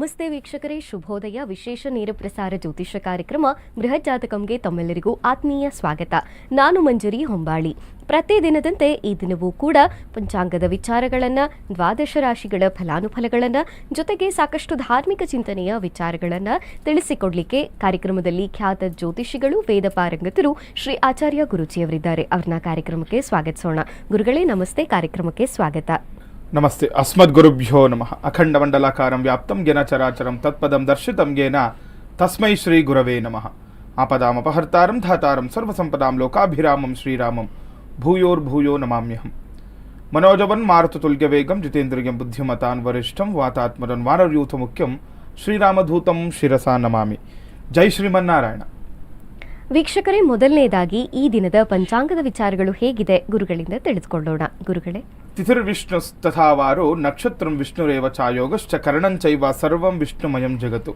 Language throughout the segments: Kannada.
ನಮಸ್ತೆ ವೀಕ್ಷಕರೇ. ಶುಭೋದಯ. ವಿಶೇಷ ನೇರ ಪ್ರಸಾರ ಜ್ಯೋತಿಷ ಕಾರ್ಯಕ್ರಮ ಬೃಹತ್ ಜಾತಕಂಗೆ ತಮ್ಮೆಲ್ಲರಿಗೂ ಆತ್ಮೀಯ ಸ್ವಾಗತ. ನಾನು ಮಂಜರಿ ಹೊಂಬಾಳಿ. ಪ್ರತಿ ದಿನದಂತೆ ಈ ದಿನವೂ ಕೂಡ ಪಂಚಾಂಗದ ವಿಚಾರಗಳನ್ನು, ದ್ವಾದಶ ರಾಶಿಗಳ ಫಲಾನುಫಲಗಳನ್ನು, ಜೊತೆಗೆ ಸಾಕಷ್ಟು ಧಾರ್ಮಿಕ ಚಿಂತನೆಯ ವಿಚಾರಗಳನ್ನು ತಿಳಿಸಿಕೊಡಲಿಕ್ಕೆ ಕಾರ್ಯಕ್ರಮದಲ್ಲಿ ಖ್ಯಾತ ಜ್ಯೋತಿಷಿಗಳು, ವೇದ ಪಾರಂಗತರು ಶ್ರೀ ಆಚಾರ್ಯ ಗುರುಜಿಯವರಿದ್ದಾರೆ. ಅವ್ರನ್ನ ಕಾರ್ಯಕ್ರಮಕ್ಕೆ ಸ್ವಾಗತಿಸೋಣ. ಗುರುಗಳೇ, ನಮಸ್ತೆ. ಕಾರ್ಯಕ್ರಮಕ್ಕೆ ಸ್ವಾಗತ. ನಮಸ್ತೆ ಅಸ್ಮದ್ಗುರುಭ್ಯೋ ನಮಃ ಅಖಂಡಮಂಡಲಾಕಾರಂ ವ್ಯಾಪ್ತಂ ಗೆನ ಚರಾಚರಂ ತತ್ಪದಂ ದರ್ಶಿತಂ ಗೆನ ತಸ್ಮೈ ಶ್ರೀ ಗುರವೇ ನಮಃ ಆಪದಾಮಪಹರ್ತಾರಂ ಧಾತಾರಂ ಸರ್ವಸಂಪದಾಂ ಲೋಕಾಭಿರಾಮಂ ಶ್ರೀರಾಮಂ ಭೂಯೋರ್ಭೂಯೋ ನಮಾಮ್ಯಹಂ ಮನೋಜವನ್ ಮಾರುತತುಲ್ಯವೇಗಂ ಜಿತೇಂದ್ರಿಯಂ ಬುದ್ಧಿಮತಾನ್ ವರಿಷ್ಠಂ ವಾತಾತ್ಮರನ್ ವಾನರ್ಯೂಥ ಮುಖ್ಯಂ ಶ್ರೀರಾಮಧೂತಂ ಶಿರಸಾ ನಮಾಮಿ ಜೈ ಶ್ರೀಮನ್ನಾರಾಯಣ ವೀಕ್ಷಕರೇ ಮೊದಲನೇದಾಗಿ ಈ ದಿನದ ಪಂಚಾಂಗದ ವಿಚಾರಗಳು ಹೇಗಿದೆ ಗುರುಗಳಿಂದ ತಿಳಿದುಕೊಳ್ಳೋಣ ಗುರುಗಳೇ ತಿಥಿರ್ವಿಷ್ಣು ತಥಾವಾರು ನಕ್ಷತ್ರಂ ವಿಷ್ಣುರೇವ ಚಾಯೋಗಶ್ಚ ಕರ್ಣಂಚೈವ ಸರ್ವಂ ವಿಷ್ಣುಮಯಂ ಜಗತ್ತು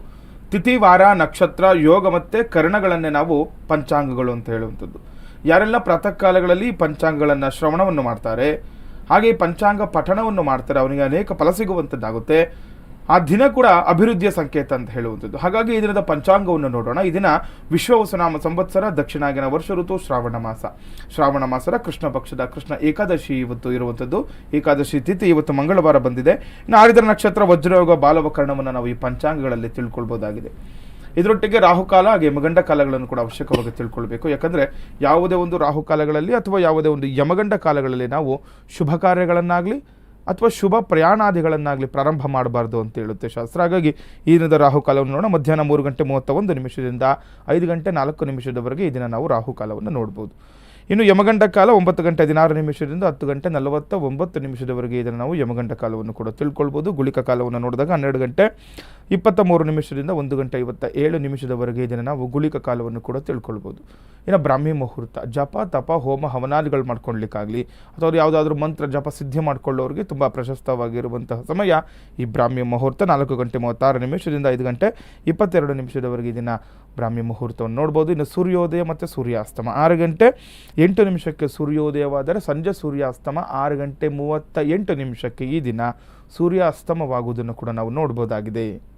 ತಿಥಿ ವಾರ ನಕ್ಷತ್ರ ಯೋಗ ಮತ್ತೆ ಕರ್ಣಗಳನ್ನೇ ನಾವು ಪಂಚಾಂಗಗಳು ಅಂತ ಹೇಳುವಂಥದ್ದು. ಯಾರೆಲ್ಲ ಪ್ರಾತಃ ಕಾಲಗಳಲ್ಲಿ ಪಂಚಾಂಗಗಳನ್ನು ಶ್ರವಣವನ್ನು ಮಾಡ್ತಾರೆ, ಹಾಗೆ ಪಂಚಾಂಗ ಪಠಣವನ್ನು ಮಾಡ್ತಾರೆ, ಅವನಿಗೆ ಅನೇಕ ಫಲ ಸಿಗುವಂಥದ್ದಾಗುತ್ತೆ. ಆ ದಿನ ಕೂಡ ಅಭಿವೃದ್ಧಿಯ ಸಂಕೇತ ಅಂತ ಹೇಳುವಂಥದ್ದು. ಹಾಗಾಗಿ ಈ ದಿನದ ಪಂಚಾಂಗವನ್ನು ನೋಡೋಣ. ಈ ದಿನ ವಿಶ್ವವಸುನಾಮ ಸಂವತ್ಸರ ದಕ್ಷಿಣಾಗಿನ ವರ್ಷ ಋತು, ಶ್ರಾವಣ ಮಾಸ. ಶ್ರಾವಣ ಮಾಸರ ಕೃಷ್ಣ ಪಕ್ಷದ ಕೃಷ್ಣ ಏಕಾದಶಿ ಇವತ್ತು ಇರುವಂಥದ್ದು. ಏಕಾದಶಿ ತಿಥಿ ಇವತ್ತು ಮಂಗಳವಾರ ಬಂದಿದೆ. ಇನ್ನು ನಕ್ಷತ್ರ ವಜ್ರಯೋಗ, ಬಾಲವಕರ್ಣವನ್ನು ನಾವು ಈ ಪಂಚಾಂಗಗಳಲ್ಲಿ ತಿಳ್ಕೊಳ್ಬೋದಾಗಿದೆ. ಇದರೊಟ್ಟಿಗೆ ರಾಹುಕಾಲ ಹಾಗೆ ಯಮಗಂಡ ಕಾಲಗಳನ್ನು ಕೂಡ ಅವಶ್ಯಕವಾಗಿ ತಿಳ್ಕೊಳ್ಬೇಕು. ಯಾಕಂದರೆ ಯಾವುದೇ ಒಂದು ರಾಹುಕಾಲಗಳಲ್ಲಿ ಅಥವಾ ಯಾವುದೇ ಒಂದು ಯಮಗಂಡ ಕಾಲಗಳಲ್ಲಿ ನಾವು ಶುಭ ಕಾರ್ಯಗಳನ್ನಾಗಲಿ ಅಥವಾ ಶುಭ ಪ್ರಯಾಣಾದಿಗಳನ್ನಾಗಲಿ ಪ್ರಾರಂಭ ಮಾಡಬಾರ್ದು ಅಂತ ಹೇಳುತ್ತೆ ಶಾಸ್ತ್ರ. ಹಾಗಾಗಿ ಈ ದಿನದ ರಾಹುಕಾಲವನ್ನು ನೋಡೋಣ. ಮಧ್ಯಾಹ್ನ ಮೂರು ಗಂಟೆ ಮೂವತ್ತ ಒಂದು ನಿಮಿಷದಿಂದ ಐದು ಗಂಟೆ ನಾಲ್ಕು ನಿಮಿಷದವರೆಗೆ ಈ ದಿನ ನಾವು ರಾಹುಕಾಲವನ್ನು ನೋಡ್ಬೋದು. ಇನ್ನು ಯಮಗಂಡ ಕಾಲ ಒಂಬತ್ತು ಗಂಟೆ ಹದಿನಾರು ನಿಮಿಷದಿಂದ ಹತ್ತು ಗಂಟೆ ನಲವತ್ತ ಒಂಬತ್ತು ನಿಮಿಷದವರೆಗೆ ಇದನ್ನು ನಾವು ಯಮಗಂಡ ಕಾಲವನ್ನು ಕೂಡ ತಿಳ್ಕೊಳ್ಬೋದು. ಗುಳಿಕ ಕಾಲವನ್ನು ನೋಡಿದಾಗ ಹನ್ನೆರಡು ಗಂಟೆ ಇಪ್ಪತ್ತ ಮೂರು ನಿಮಿಷದಿಂದ ಒಂದು ಗಂಟೆ ಐವತ್ತ ಏಳು ನಿಮಿಷದವರೆಗೆ ಇದನ್ನು ನಾವು ಗುಳಿಕ ಕಾಲವನ್ನು ಕೂಡ ತಿಳ್ಕೊಳ್ಬೋದು. ಇನ್ನು ಬ್ರಾಹ್ಮಿ ಮುಹೂರ್ತ, ಜಪ, ತಪ, ಹೋಮ, ಹವನಾದಿಗಳು ಮಾಡ್ಕೊಳ್ಲಿಕ್ಕಾಗಲಿ ಅಥವಾ ಯಾವುದಾದ್ರೂ ಮಂತ್ರ, ಜಪ ಸಿದ್ಧಿ ಮಾಡ್ಕೊಳ್ಳೋರಿಗೆ ತುಂಬ ಪ್ರಶಸ್ತವಾಗಿರುವಂತಹ ಸಮಯ ಈ ಬ್ರಾಹ್ಮಿ ಮುಹೂರ್ತ ನಾಲ್ಕು ಗಂಟೆ ಮೂವತ್ತಾರು ನಿಮಿಷದಿಂದ ಐದು ಗಂಟೆ ಇಪ್ಪತ್ತೆರಡು ನಿಮಿಷದವರೆಗೆ ಇದನ್ನು ಬ್ರಾಹ್ಮಿ ಮುಹೂರ್ತವನ್ನು ನೋಡ್ಬೋದು. ಇನ್ನು ಸೂರ್ಯೋದಯ ಮತ್ತು ಸೂರ್ಯಾಸ್ತಮ. ಆರು ಗಂಟೆ ಎಂಟು ನಿಮಿಷಕ್ಕೆ ಸೂರ್ಯೋದಯವಾದರೆ ಸಂಜೆ ಸೂರ್ಯಾಸ್ತಮ, ಆರು ಗಂಟೆ ಮೂವತ್ತ ಎಂಟು ನಿಮಿಷಕ್ಕೆ ಈ ದಿನ ಸೂರ್ಯಾಸ್ತಮವಾಗುವುದನ್ನು ಕೂಡ ನಾವು ನೋಡ್ಬೋದಾಗಿದೆ.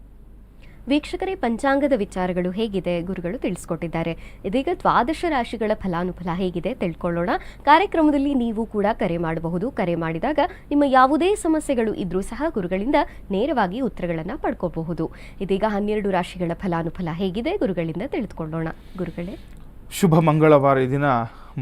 ವೀಕ್ಷಕರೇ, ಪಂಚಾಂಗದ ವಿಚಾರಗಳು ಹೇಗಿದೆ ಗುರುಗಳು ತಿಳಿಸ್ಕೊಟ್ಟಿದ್ದಾರೆ. ಇದೀಗ ದ್ವಾದಶ ರಾಶಿಗಳ ಫಲಾನುಫಲ ಹೇಗಿದೆ ತಿಳ್ಕೊಳ್ಳೋಣ. ಕಾರ್ಯಕ್ರಮದಲ್ಲಿ ನೀವು ಕೂಡ ಕರೆ ಮಾಡಬಹುದು. ಕರೆ ಮಾಡಿದಾಗ ನಿಮ್ಮ ಯಾವುದೇ ಸಮಸ್ಯೆಗಳು ಇದ್ರೂ ಸಹ ಗುರುಗಳಿಂದ ನೇರವಾಗಿ ಉತ್ತರಗಳನ್ನು ಪಡ್ಕೋಬಹುದು. ಇದೀಗ ಹನ್ನೆರಡು ರಾಶಿಗಳ ಫಲಾನುಫಲ ಹೇಗಿದೆ ಗುರುಗಳಿಂದ ತಿಳಿದುಕೊಳ್ಳೋಣ. ಗುರುಗಳೇ. ಶುಭ ಮಂಗಳವಾರ ದಿನ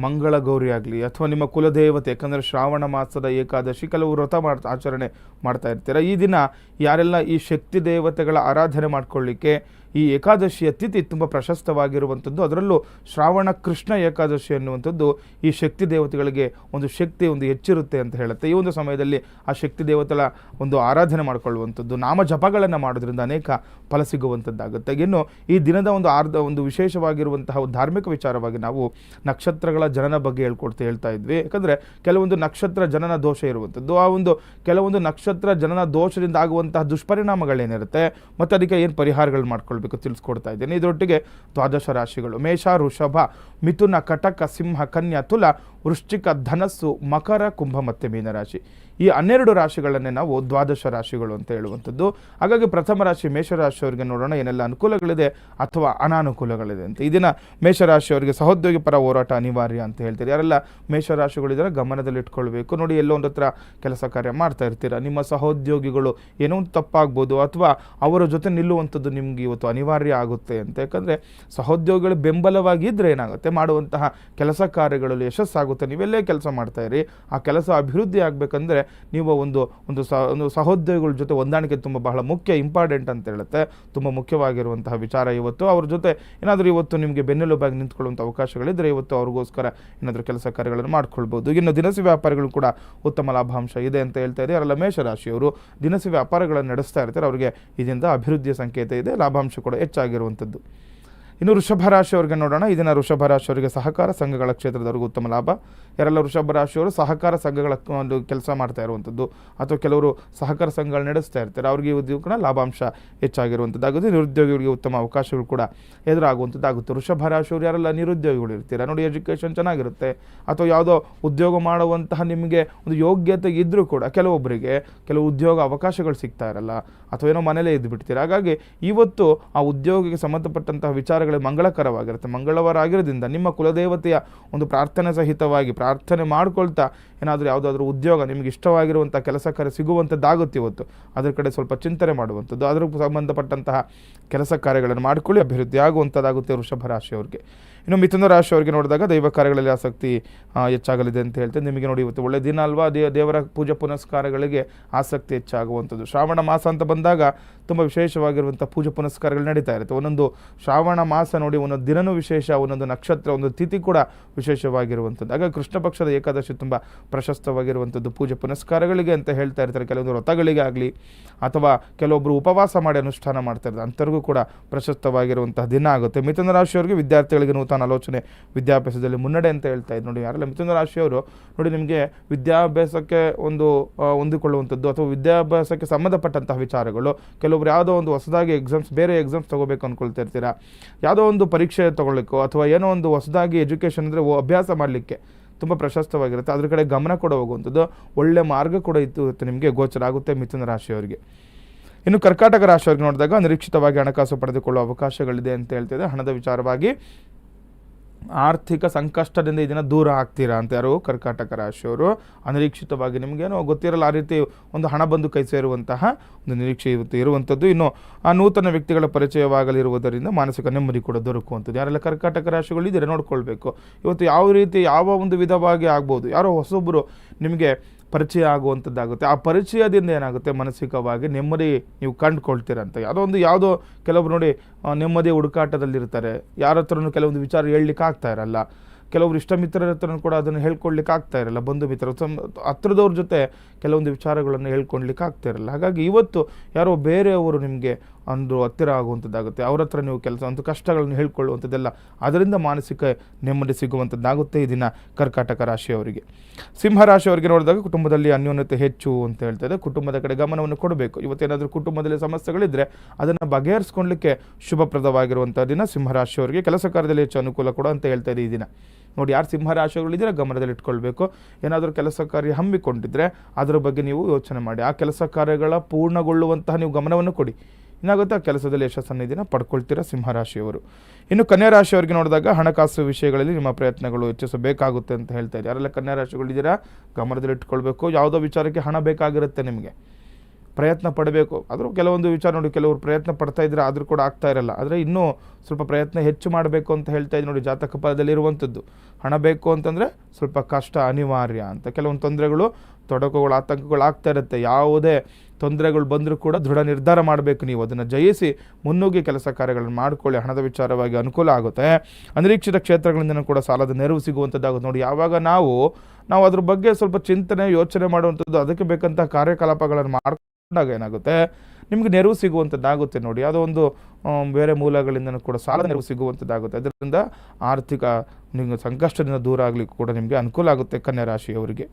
ಮಂಗಳ ಗೌರಿ ಆಗಲಿ ಅಥವಾ ನಿಮ್ಮ ಕುಲದೇವತೆ, ಯಾಕಂದರೆ ಶ್ರಾವಣ ಮಾಸದ ಏಕಾದಶಿ, ಕೆಲವು ವ್ರತ ಮಾಡ್ತಾ ಆಚರಣೆ ಮಾಡ್ತಾ ಇರ್ತೀರ. ಈ ದಿನ ಯಾರೆಲ್ಲ ಈ ಶಕ್ತಿ ದೇವತೆಗಳ ಆರಾಧನೆ ಮಾಡ್ಕೊಳ್ಳಿಕ್ಕೆ ಈ ಏಕಾದಶಿಯ ತಿಥಿ ತುಂಬ ಪ್ರಶಸ್ತವಾಗಿರುವಂಥದ್ದು. ಅದರಲ್ಲೂ ಶ್ರಾವಣ, ಕೃಷ್ಣ ಏಕಾದಶಿ ಅನ್ನುವಂಥದ್ದು ಈ ಶಕ್ತಿ ದೇವತೆಗಳಿಗೆ ಒಂದು ಶಕ್ತಿ, ಒಂದು ಹೆಚ್ಚಿರುತ್ತೆ ಅಂತ ಹೇಳುತ್ತೆ. ಈ ಒಂದು ಸಮಯದಲ್ಲಿ ಆ ಶಕ್ತಿ ದೇವತೆಗಳ ಒಂದು ಆರಾಧನೆ ಮಾಡಿಕೊಳ್ಳುವಂಥದ್ದು. ನಾಮ ಜಪಗಳನ್ನು ಮಾಡೋದ್ರಿಂದ ಅನೇಕ ಫಲ ಸಿಗುವಂಥದ್ದಾಗುತ್ತೆ. ಇನ್ನು ಈ ದಿನದ ಒಂದು ಆರ್ಧ, ಒಂದು ವಿಶೇಷವಾಗಿರುವಂತಹ ಧಾರ್ಮಿಕ ವಿಚಾರವಾಗಿ ನಾವು ನಕ್ಷತ್ರಗಳ ಜನನ ಬಗ್ಗೆ ಹೇಳ್ಕೊಡ್ತಾ ಹೇಳ್ತಾ ಇದ್ವಿ. ಯಾಕಂದರೆ ಕೆಲವೊಂದು ನಕ್ಷತ್ರ ಜನನ ದೋಷ ಇರುವಂಥದ್ದು. ಆ ಒಂದು ಕೆಲವೊಂದು ನಕ್ಷತ್ರ ಜನನ ದೋಷದಿಂದ ಆಗುವಂತಹ ದುಷ್ಪರಿಣಾಮಗಳೇನಿರುತ್ತೆ ಮತ್ತು ಅದಕ್ಕೆ ಏನು ಪರಿಹಾರಗಳು ಮಾಡ್ಕೊಳ್ಬೇಕು? ತಿಳಿಸ್ಕೊಡ್ತಾ ಇದ್ದೇನೆ. ಇದರೊಟ್ಟಿಗೆ ದ್ವಾದಶ ರಾಶಿಗಳು ಮೇಷ ಋಷಭ ಮಿಥುನ, ಕಟಕ, ಸಿಂಹ, ಕನ್ಯಾ, ತುಲ, ವೃಶ್ಚಿಕ, ಧನಸ್ಸು, ಮಕರ, ಕುಂಭ ಮತ್ತು ಮೀನರಾಶಿ. ಈ ಹನ್ನೆರಡು ರಾಶಿಗಳನ್ನೇ ನಾವು ದ್ವಾದಶ ರಾಶಿಗಳು ಅಂತ ಹೇಳುವಂಥದ್ದು. ಹಾಗಾಗಿ ಪ್ರಥಮ ರಾಶಿ ಮೇಷರಾಶಿಯವರಿಗೆ ನೋಡೋಣ, ಏನೆಲ್ಲ ಅನುಕೂಲಗಳಿದೆ ಅಥವಾ ಅನಾನುಕೂಲಗಳಿದೆ ಅಂತ. ಈ ದಿನ ಮೇಷರಾಶಿಯವರಿಗೆ ಸಹೋದ್ಯೋಗಿ ಪರ ಹೋರಾಟ ಅನಿವಾರ್ಯ ಅಂತ ಹೇಳ್ತೀರಿ. ಯಾರೆಲ್ಲ ಮೇಷರಾಶಿಗಳಿದ್ದಾರೆ ಗಮನದಲ್ಲಿಟ್ಕೊಳ್ಬೇಕು ನೋಡಿ, ಎಲ್ಲೋ ಒಂದು ಹತ್ರ ಕೆಲಸ ಕಾರ್ಯ ಮಾಡ್ತಾ ಇರ್ತೀರ. ನಿಮ್ಮ ಸಹೋದ್ಯೋಗಿಗಳು ಏನೋ ಒಂದು ತಪ್ಪಾಗ್ಬೋದು ಅಥವಾ ಅವರ ಜೊತೆ ನಿಲ್ಲುವಂಥದ್ದು ನಿಮ್ಗೆ ಇವತ್ತು ಅನಿವಾರ್ಯ ಆಗುತ್ತೆ ಅಂತ. ಯಾಕಂದರೆ ಸಹೋದ್ಯೋಗಿಗಳು ಬೆಂಬಲವಾಗಿದ್ದರೆ ಏನಾಗುತ್ತೆ? ಮಾಡುವಂತಹ ಕೆಲಸ ಕಾರ್ಯಗಳಲ್ಲಿ ಯಶಸ್ಸಾಗುತ್ತೆ. ನೀವೆಲ್ಲೇ ಕೆಲಸ ಮಾಡ್ತಾ ಇರಿ. ಆ ಕೆಲಸ ಅಭಿವೃದ್ಧಿ ಆಗಬೇಕಂದ್ರೆ ನೀವು ಒಂದು ಒಂದು ಸ, ಒಂದು ಸಹೋದ್ಯೋಗಿಗಳ ಜೊತೆ ಹೊಂದಾಣಿಕೆ ತುಂಬ ಬಹಳ ಮುಖ್ಯ ಇಂಪಾರ್ಟೆಂಟ್ ಅಂತ ಹೇಳುತ್ತೆ. ತುಂಬ ಮುಖ್ಯವಾಗಿರುವಂತಹ ವಿಚಾರ ಇವತ್ತು. ಅವ್ರ ಜೊತೆ ಏನಾದರೂ ಇವತ್ತು ನಿಮಗೆ ಬೆನ್ನೆಲುಬಾಗಿ ನಿಂತ್ಕೊಳ್ಳುವಂಥ ಅವಕಾಶಗಳಿದ್ದರೆ ಇವತ್ತು ಅವ್ರಿಗೋಸ್ಕರ ಏನಾದರೂ ಕೆಲಸ ಕಾರ್ಯಗಳನ್ನು ಮಾಡ್ಕೊಳ್ಬೋದು. ಇನ್ನು ದಿನಸಿ ವ್ಯಾಪಾರಿಗಳು ಕೂಡ ಉತ್ತಮ ಲಾಭಾಂಶ ಇದೆ ಅಂತ ಹೇಳ್ತಾ ಇದ್ದಾರೆ. ಅವರೆಲ್ಲ ಮೇಷರಾಶಿಯವರು ದಿನಸಿ ವ್ಯಾಪಾರಗಳನ್ನು ನಡೆಸ್ತಾ ಇರ್ತಾರೆ, ಅವರಿಗೆ ಇದರಿಂದ ಅಭಿವೃದ್ಧಿಯ ಸಂಕೇತ ಇದೆ, ಲಾಭಾಂಶ ಕೂಡ ಹೆಚ್ಚಾಗಿರುವಂಥದ್ದು. ಇನ್ನು ವೃಷಭ ರಾಶಿಯವರಿಗೆ ನೋಡೋಣ. ಇದನ್ನು ವೃಷಭ ರಾಶಿಯವರಿಗೆ ಸಹಕಾರ ಸಂಘಗಳ ಕ್ಷೇತ್ರದವರೆಗೂ ಉತ್ತಮ ಲಾಭ. ಯಾರೆಲ್ಲ ವೃಷಭ ರಾಶಿಯವರು ಸಹಕಾರ ಸಂಘಗಳ ಒಂದು ಕೆಲಸ ಮಾಡ್ತಾ ಇರುವಂಥದ್ದು ಅಥವಾ ಕೆಲವರು ಸಹಕಾರ ಸಂಘಗಳು ನಡೆಸ್ತಾ ಇರ್ತಾರೆ, ಅವ್ರಿಗೆ ಉದ್ಯೋಗ ಕೂಡ ಲಾಭಾಂಶ ಹೆಚ್ಚಾಗಿರುವಂಥದ್ದಾಗುತ್ತೆ. ನಿರುದ್ಯೋಗಿಗಳಿಗೆ ಉತ್ತಮ ಅವಕಾಶಗಳು ಕೂಡ ಎದುರಾಗುವಂಥದ್ದಾಗುತ್ತೆ. ವೃಷಭ ರಾಶಿಯವರು ಯಾರೆಲ್ಲ ನಿರುದ್ಯೋಗಿಗಳು ಇರ್ತೀರಾ? ನೋಡಿ, ಎಜುಕೇಷನ್ ಚೆನ್ನಾಗಿರುತ್ತೆ. ಅಥವಾ ಯಾವುದೋ ಉದ್ಯೋಗ ಮಾಡುವಂತಹ ನಿಮಗೆ ಒಂದು ಯೋಗ್ಯತೆ ಇದ್ದರೂ ಕೂಡ ಕೆಲವೊಬ್ಬರಿಗೆ ಕೆಲವು ಉದ್ಯೋಗ ಅವಕಾಶಗಳು ಸಿಗ್ತಾ ಇರಲ್ಲ ಅಥವಾ ಏನೋ ಮನೇಲೇ ಇದ್ದು ಬಿಡ್ತೀರಾ ಹಾಗಾಗಿ ಇವತ್ತು ಆ ಉದ್ಯೋಗಕ್ಕೆ ಸಂಬಂಧಪಟ್ಟಂತಹ ವಿಚಾರಗಳು ಮಂಗಳಕರವಾಗಿರುತ್ತೆ. ಮಂಗಳವಾರ ಆಗಿರೋದ್ರಿಂದ ನಿಮ್ಮ ಕುಲದೇವತೆಯ ಒಂದು ಪ್ರಾರ್ಥನೆ ಸಹಿತವಾಗಿ ಪ್ರಾರ್ಥನೆ ಮಾಡ್ಕೊಳ್ತಾ ಏನಾದರೂ ಯಾವುದಾದ್ರೂ ಉದ್ಯೋಗ ನಿಮಗೆ ಇಷ್ಟವಾಗಿರುವಂಥ ಕೆಲಸ ಕಾರ್ಯ ಸಿಗುವಂಥದ್ದಾಗುತ್ತೆ ಇವತ್ತು. ಅದರ ಕಡೆ ಸ್ವಲ್ಪ ಚಿಂತನೆ ಮಾಡುವಂಥದ್ದು. ಅದ್ರ ಸಂಬಂಧಪಟ್ಟಂತಹ ಕೆಲಸ ಕಾರ್ಯಗಳನ್ನು ಮಾಡಿಕೊಳ್ಳಿ. ಅಭಿವೃದ್ಧಿ ಆಗುವಂಥದ್ದಾಗುತ್ತೆ ವೃಷಭ ರಾಶಿಯವರಿಗೆ. ಇನ್ನು ಮಿಥುನ ರಾಶಿಯವರಿಗೆ ನೋಡಿದಾಗ ದೈವ ಕಾರ್ಯಗಳಲ್ಲಿ ಆಸಕ್ತಿ ಹೆಚ್ಚಾಗಲಿದೆ ಅಂತ ಹೇಳ್ತೇನೆ ನಿಮಗೆ ನೋಡಿ ಇವತ್ತು ಒಳ್ಳೆ ದಿನ ಅಲ್ವಾ? ದೇ, ದೇವರ ಪೂಜಾ ಪುನಸ್ಕಾರಗಳಿಗೆ ಆಸಕ್ತಿ ಹೆಚ್ಚಾಗುವಂಥದ್ದು. ಶ್ರಾವಣ ಮಾಸ ಅಂತ ಬಂದಾಗ ತುಂಬ ವಿಶೇಷವಾಗಿರುವಂಥ ಪೂಜೆ ಪುನಸ್ಕಾರಗಳು ನಡೀತಾ ಇರುತ್ತೆ. ಒಂದೊಂದು ಶ್ರಾವಣ ಮಾಸ ನೋಡಿ ಒಂದೊಂದು ದಿನನೂ ವಿಶೇಷ, ಒಂದೊಂದು ನಕ್ಷತ್ರ, ಒಂದು ತಿಥಿ ಕೂಡ ವಿಶೇಷವಾಗಿರುವಂಥದ್ದು. ಹಾಗಾಗಿ ಕೃಷ್ಣ ಪಕ್ಷದ ಏಕಾದಶಿ ತುಂಬ ಪ್ರಶಸ್ತವಾಗಿರುವಂಥದ್ದು ಪೂಜೆ ಪುನಸ್ಕಾರಗಳಿಗೆ ಅಂತ ಹೇಳ್ತಾ ಇರ್ತಾರೆ. ಕೆಲವೊಂದು ವ್ರತಗಳಿಗೆ ಆಗಲಿ ಅಥವಾ ಕೆಲವೊಬ್ಬರು ಉಪವಾಸ ಮಾಡಿ ಅನುಷ್ಠಾನ ಮಾಡ್ತಾ ಇರ್ತಾರೆ. ಅಂಥವ್ರಿಗೂ ಕೂಡ ಪ್ರಶಸ್ತವಾಗಿರುವಂತಹ ದಿನ ಆಗುತ್ತೆ. ಮಿಥುನ ರಾಶಿಯವರಿಗೆ ವಿದ್ಯಾರ್ಥಿಗಳಿಗೆ ನೂತನ ಆಲೋಚನೆ ವಿದ್ಯಾಭ್ಯಾಸದಲ್ಲಿ ಮುನ್ನಡೆ ಅಂತ ಹೇಳ್ತಾ ಇದ್ದು ನೋಡಿ, ಯಾರೆಲ್ಲ ಮಿಥುನ ರಾಶಿಯವರು, ನೋಡಿ ನಿಮಗೆ ವಿದ್ಯಾಭ್ಯಾಸಕ್ಕೆ ಒಂದು ಹೊಂದಿಕೊಳ್ಳುವಂಥದ್ದು ಅಥವಾ ವಿದ್ಯಾಭ್ಯಾಸಕ್ಕೆ ಸಂಬಂಧಪಟ್ಟಂತಹ ವಿಚಾರಗಳು, ಕೆಲವೊಬ್ರು ಯಾವುದೋ ಒಂದು ಹೊಸದಾಗಿ ಎಕ್ಸಾಮ್ಸ್ ಬೇರೆ ಎಕ್ಸಾಮ್ಸ್ ತೊಗೋಬೇಕು ಅಂದ್ಕೊಳ್ತಾ ಇರ್ತೀರಾ? ಯಾವುದೋ ಒಂದು ಪರೀಕ್ಷೆ ತೊಗೊಳ್ಳಿಕ್ಕೋ ಅಥವಾ ಏನೋ ಒಂದು ಹೊಸದಾಗಿ ಎಜುಕೇಷನ್ ಅಂದರೆ ಅಭ್ಯಾಸ ಮಾಡಲಿಕ್ಕೆ ತುಂಬ ಪ್ರಶಸ್ತವಾಗಿರುತ್ತೆ. ಅದ್ರ ಕಡೆ ಗಮನ ಕೂಡ ಹೋಗುವಂಥದ್ದು. ಒಳ್ಳೆ ಮಾರ್ಗ ಕೂಡ ಇತ್ತು ನಿಮಗೆ ಗೋಚರ ಆಗುತ್ತೆ ಮಿಥುನ ರಾಶಿಯವರಿಗೆ. ಇನ್ನು ಕರ್ಕಾಟಕ ರಾಶಿಯವರಿಗೆ ನೋಡಿದಾಗ ನಿರೀಕ್ಷಿತವಾಗಿ ಹಣಕಾಸು ಪಡೆದುಕೊಳ್ಳುವ ಅವಕಾಶಗಳಿದೆ ಅಂತ ಹೇಳ್ತಿದೆ ಹಣದ ವಿಚಾರವಾಗಿ ಆರ್ಥಿಕ ಸಂಕಷ್ಟದಿಂದ ಇದನ್ನು ದೂರ ಆಗ್ತೀರಾ ಅಂತ ಯಾರು ಕರ್ಕಾಟಕ ರಾಶಿಯವರು ಅನಿರೀಕ್ಷಿತವಾಗಿ ನಿಮಗೇನೋ ಗೊತ್ತಿರಲ್ಲ, ಆ ರೀತಿ ಒಂದು ಹಣ ಬಂದು ಕೈ ಸೇರುವಂತಹ ಒಂದು ನಿರೀಕ್ಷೆ ಇವತ್ತು ಇರುವಂಥದ್ದು ಇನ್ನು ಆ ನೂತನ ವ್ಯಕ್ತಿಗಳ ಪರಿಚಯವಾಗಲಿರುವುದರಿಂದ ಮಾನಸಿಕ ನೆಮ್ಮದಿ ಕೂಡ ದೊರಕುವಂಥದ್ದು. ಯಾರೆಲ್ಲ ಕರ್ಕಾಟಕ ರಾಶಿಗಳು ಇದ್ದರೆ ನೋಡ್ಕೊಳ್ಬೇಕು. ಇವತ್ತು ಯಾವ ರೀತಿ ಯಾವ ಒಂದು ವಿಧವಾಗಿ ಆಗ್ಬೋದು? ಯಾರೋ ಹೊಸೊಬ್ಬರು ನಿಮಗೆ ಪರಿಚಯ ಆಗುವಂಥದ್ದಾಗುತ್ತೆ ಆ ಪರಿಚಯದಿಂದ ಏನಾಗುತ್ತೆ? ಮಾನಸಿಕವಾಗಿ ನೆಮ್ಮದಿ ನೀವು ಕಂಡುಕೊಳ್ತೀರಂತ ಯಾವುದೋ ಒಂದು ಯಾವುದೋ ಕೆಲವೊಬ್ರು ನೋಡಿ ನೆಮ್ಮದಿ ಹುಡುಕಾಟದಲ್ಲಿರ್ತಾರೆ. ಯಾರ ಹತ್ರನೂ ಕೆಲವೊಂದು ವಿಚಾರ ಹೇಳಲಿಕ್ಕೆ ಆಗ್ತಾ ಇರಲ್ಲ. ಕೆಲವರು ಇಷ್ಟ ಮಿತ್ರರ ಹತ್ರನೂ ಕೂಡ ಅದನ್ನು ಹೇಳ್ಕೊಳ್ಲಿಕ್ಕೆ ಆಗ್ತಾ ಇರಲ್ಲ. ಬಂಧು ಸಮ ಹತ್ರದವ್ರ ಜೊತೆ ಕೆಲವೊಂದು ವಿಚಾರಗಳನ್ನು ಹೇಳ್ಕೊಳ್ಲಿಕ್ಕೆ ಆಗ್ತಾ ಇರಲ್ಲ. ಹಾಗಾಗಿ ಇವತ್ತು ಯಾರೋ ಬೇರೆಯವರು ನಿಮಗೆ ಒಂದು ಹತ್ತಿರ ಆಗುವಂಥದ್ದಾಗುತ್ತೆ. ಅವ್ರ ಹತ್ರ ನೀವು ಕೆಲಸ ಒಂದು ಕಷ್ಟಗಳನ್ನು ಹೇಳ್ಕೊಳ್ಳುವಂಥದ್ದೆಲ್ಲ ಅದರಿಂದ ಮಾನಸಿಕ ನೆಮ್ಮದಿ ಸಿಗುವಂಥದ್ದಾಗುತ್ತೆ ಈ ದಿನ ಕರ್ಕಾಟಕ ರಾಶಿಯವರಿಗೆ. ಸಿಂಹ ರಾಶಿಯವರಿಗೆ ನೋಡಿದಾಗ ಕುಟುಂಬದಲ್ಲಿ ಅನ್ಯೋನ್ಯತೆ ಹೆಚ್ಚು ಅಂತ ಹೇಳ್ತದೆ ಕುಟುಂಬದ ಕಡೆ ಗಮನವನ್ನು ಕೊಡಬೇಕು. ಇವತ್ತೇನಾದರೂ ಕುಟುಂಬದಲ್ಲಿ ಸಮಸ್ಯೆಗಳಿದ್ದರೆ ಅದನ್ನು ಬಗೆಹರಿಸ್ಕೊಳ್ಳಿಕ್ಕೆ ಶುಭಪ್ರದವಾಗಿರುವಂಥ ದಿನ ಸಿಂಹರಾಶಿಯವರಿಗೆ ಕೆಲಸ ಕಾರ್ಯದಲ್ಲಿ ಹೆಚ್ಚು ಅನುಕೂಲ ಕೂಡ ಅಂತ ಹೇಳ್ತಾ ಈ ದಿನ. ನೋಡಿ, ಯಾರು ಸಿಂಹರಾಶಿಗಳಿದ್ದೀರ ಗಮನದಲ್ಲಿ ಇಟ್ಕೊಳ್ಬೇಕು. ಏನಾದರೂ ಕೆಲಸ ಕಾರ್ಯ ಹಮ್ಮಿಕೊಂಡಿದ್ದರೆ ಅದರ ಬಗ್ಗೆ ನೀವು ಯೋಚನೆ ಮಾಡಿ. ಆ ಕೆಲಸ ಕಾರ್ಯಗಳ ಪೂರ್ಣಗೊಳ್ಳುವಂತಹ ನೀವು ಗಮನವನ್ನು ಕೊಡಿ. ಏನಾಗುತ್ತೆ ಕೆಲಸದಲ್ಲಿ ಯಶಸ್ಸನ್ನು ಇದನ್ನು ಪಡ್ಕೊಳ್ತೀರಾ ಸಿಂಹರಾಶಿಯವರು. ಇನ್ನು ಕನ್ಯಾ ರಾಶಿಯವರಿಗೆ ನೋಡಿದಾಗ ಹಣಕಾಸು ವಿಷಯಗಳಲ್ಲಿ ನಿಮ್ಮ ಪ್ರಯತ್ನಗಳು ಹೆಚ್ಚಿಸಬೇಕಾಗುತ್ತೆ ಅಂತ ಹೇಳ್ತಾ ಇದ್ದಾರೆ. ಯಾರೆಲ್ಲ ಕನ್ಯಾ ರಾಶಿಗಳಿದ್ದೀರಾ ಗಮನದಲ್ಲಿ ಇಟ್ಕೊಳ್ಬೇಕು ಯಾವುದೋ ವಿಚಾರಕ್ಕೆ ಹಣ ಬೇಕಾಗಿರುತ್ತೆ ನಿಮಗೆ. ಪ್ರಯತ್ನ ಪಡಬೇಕು. ಆದರೂ ಕೆಲವೊಂದು ವಿಚಾರ ನೋಡಿ, ಕೆಲವರು ಪ್ರಯತ್ನ ಪಡ್ತಾ ಇದ್ರೆ ಆದರೂ ಕೂಡ ಆಗ್ತಾ ಇರಲ್ಲ. ಆದರೆ ಇನ್ನೂ ಸ್ವಲ್ಪ ಪ್ರಯತ್ನ ಹೆಚ್ಚು ಮಾಡಬೇಕು ಅಂತ ಹೇಳ್ತಾ ಇದ್ದು ನೋಡಿ ಜಾತಕ ಫಲದಲ್ಲಿ ಇರುವಂಥದ್ದು ಹಣ ಬೇಕು ಅಂತಂದರೆ ಸ್ವಲ್ಪ ಕಷ್ಟ, ಅನಿವಾರ್ಯ ಅಂತ ಕೆಲವೊಂದು ತೊಂದರೆಗಳು, ತೊಡಕುಗಳು, ಆತಂಕಗಳು ಆಗ್ತಾ ಇರುತ್ತೆ. ಯಾವುದೇ ತೊಂದರೆಗಳು ಬಂದರೂ ಕೂಡ ದೃಢ ನಿರ್ಧಾರ ಮಾಡಬೇಕು ನೀವು. ಅದನ್ನು ಜಯಿಸಿ ಮುನ್ನುಗ್ಗಿ ಕೆಲಸ ಕಾರ್ಯಗಳನ್ನು ಮಾಡಿಕೊಳ್ಳಿ. ಹಣದ ವಿಚಾರವಾಗಿ ಅನುಕೂಲ ಆಗುತ್ತೆ. ಅನಿರೀಕ್ಷಿತ ಕ್ಷೇತ್ರಗಳಿಂದ ಕೂಡ ಸಾಲದ ನೆರವು ಸಿಗುವಂಥದ್ದಾಗುತ್ತೆ ನೋಡಿ, ಯಾವಾಗ ನಾವು ನಾವು ಅದ್ರ ಬಗ್ಗೆ ಸ್ವಲ್ಪ ಚಿಂತನೆ, ಯೋಚನೆ ಮಾಡುವಂಥದ್ದು, ಅದಕ್ಕೆ ಬೇಕಂತ ಕಾರ್ಯಕಲಾಪಗಳನ್ನು ಮಾಡ್ಕೊಂಡಾಗ ಏನಾಗುತ್ತೆ? ನಿಮಗೆ ನೆರವು ಸಿಗುವಂಥದ್ದಾಗುತ್ತೆ ನೋಡಿ. ಯಾವುದೋ ಒಂದು ಬೇರೆ ಮೂಲಗಳಿಂದ ಕೂಡ ಸಾಲ ನೆರವು ಸಿಗುವಂಥದ್ದಾಗುತ್ತೆ. ಅದರಿಂದ ಆರ್ಥಿಕ, ನಿಮ್ಗೆ ಸಂಕಷ್ಟದಿಂದ ದೂರ ಆಗಲಿಕ್ಕೆ ಕೂಡ ನಿಮಗೆ ಅನುಕೂಲ ಆಗುತ್ತೆ ಕನ್ಯಾ ರಾಶಿಯವರಿಗೆ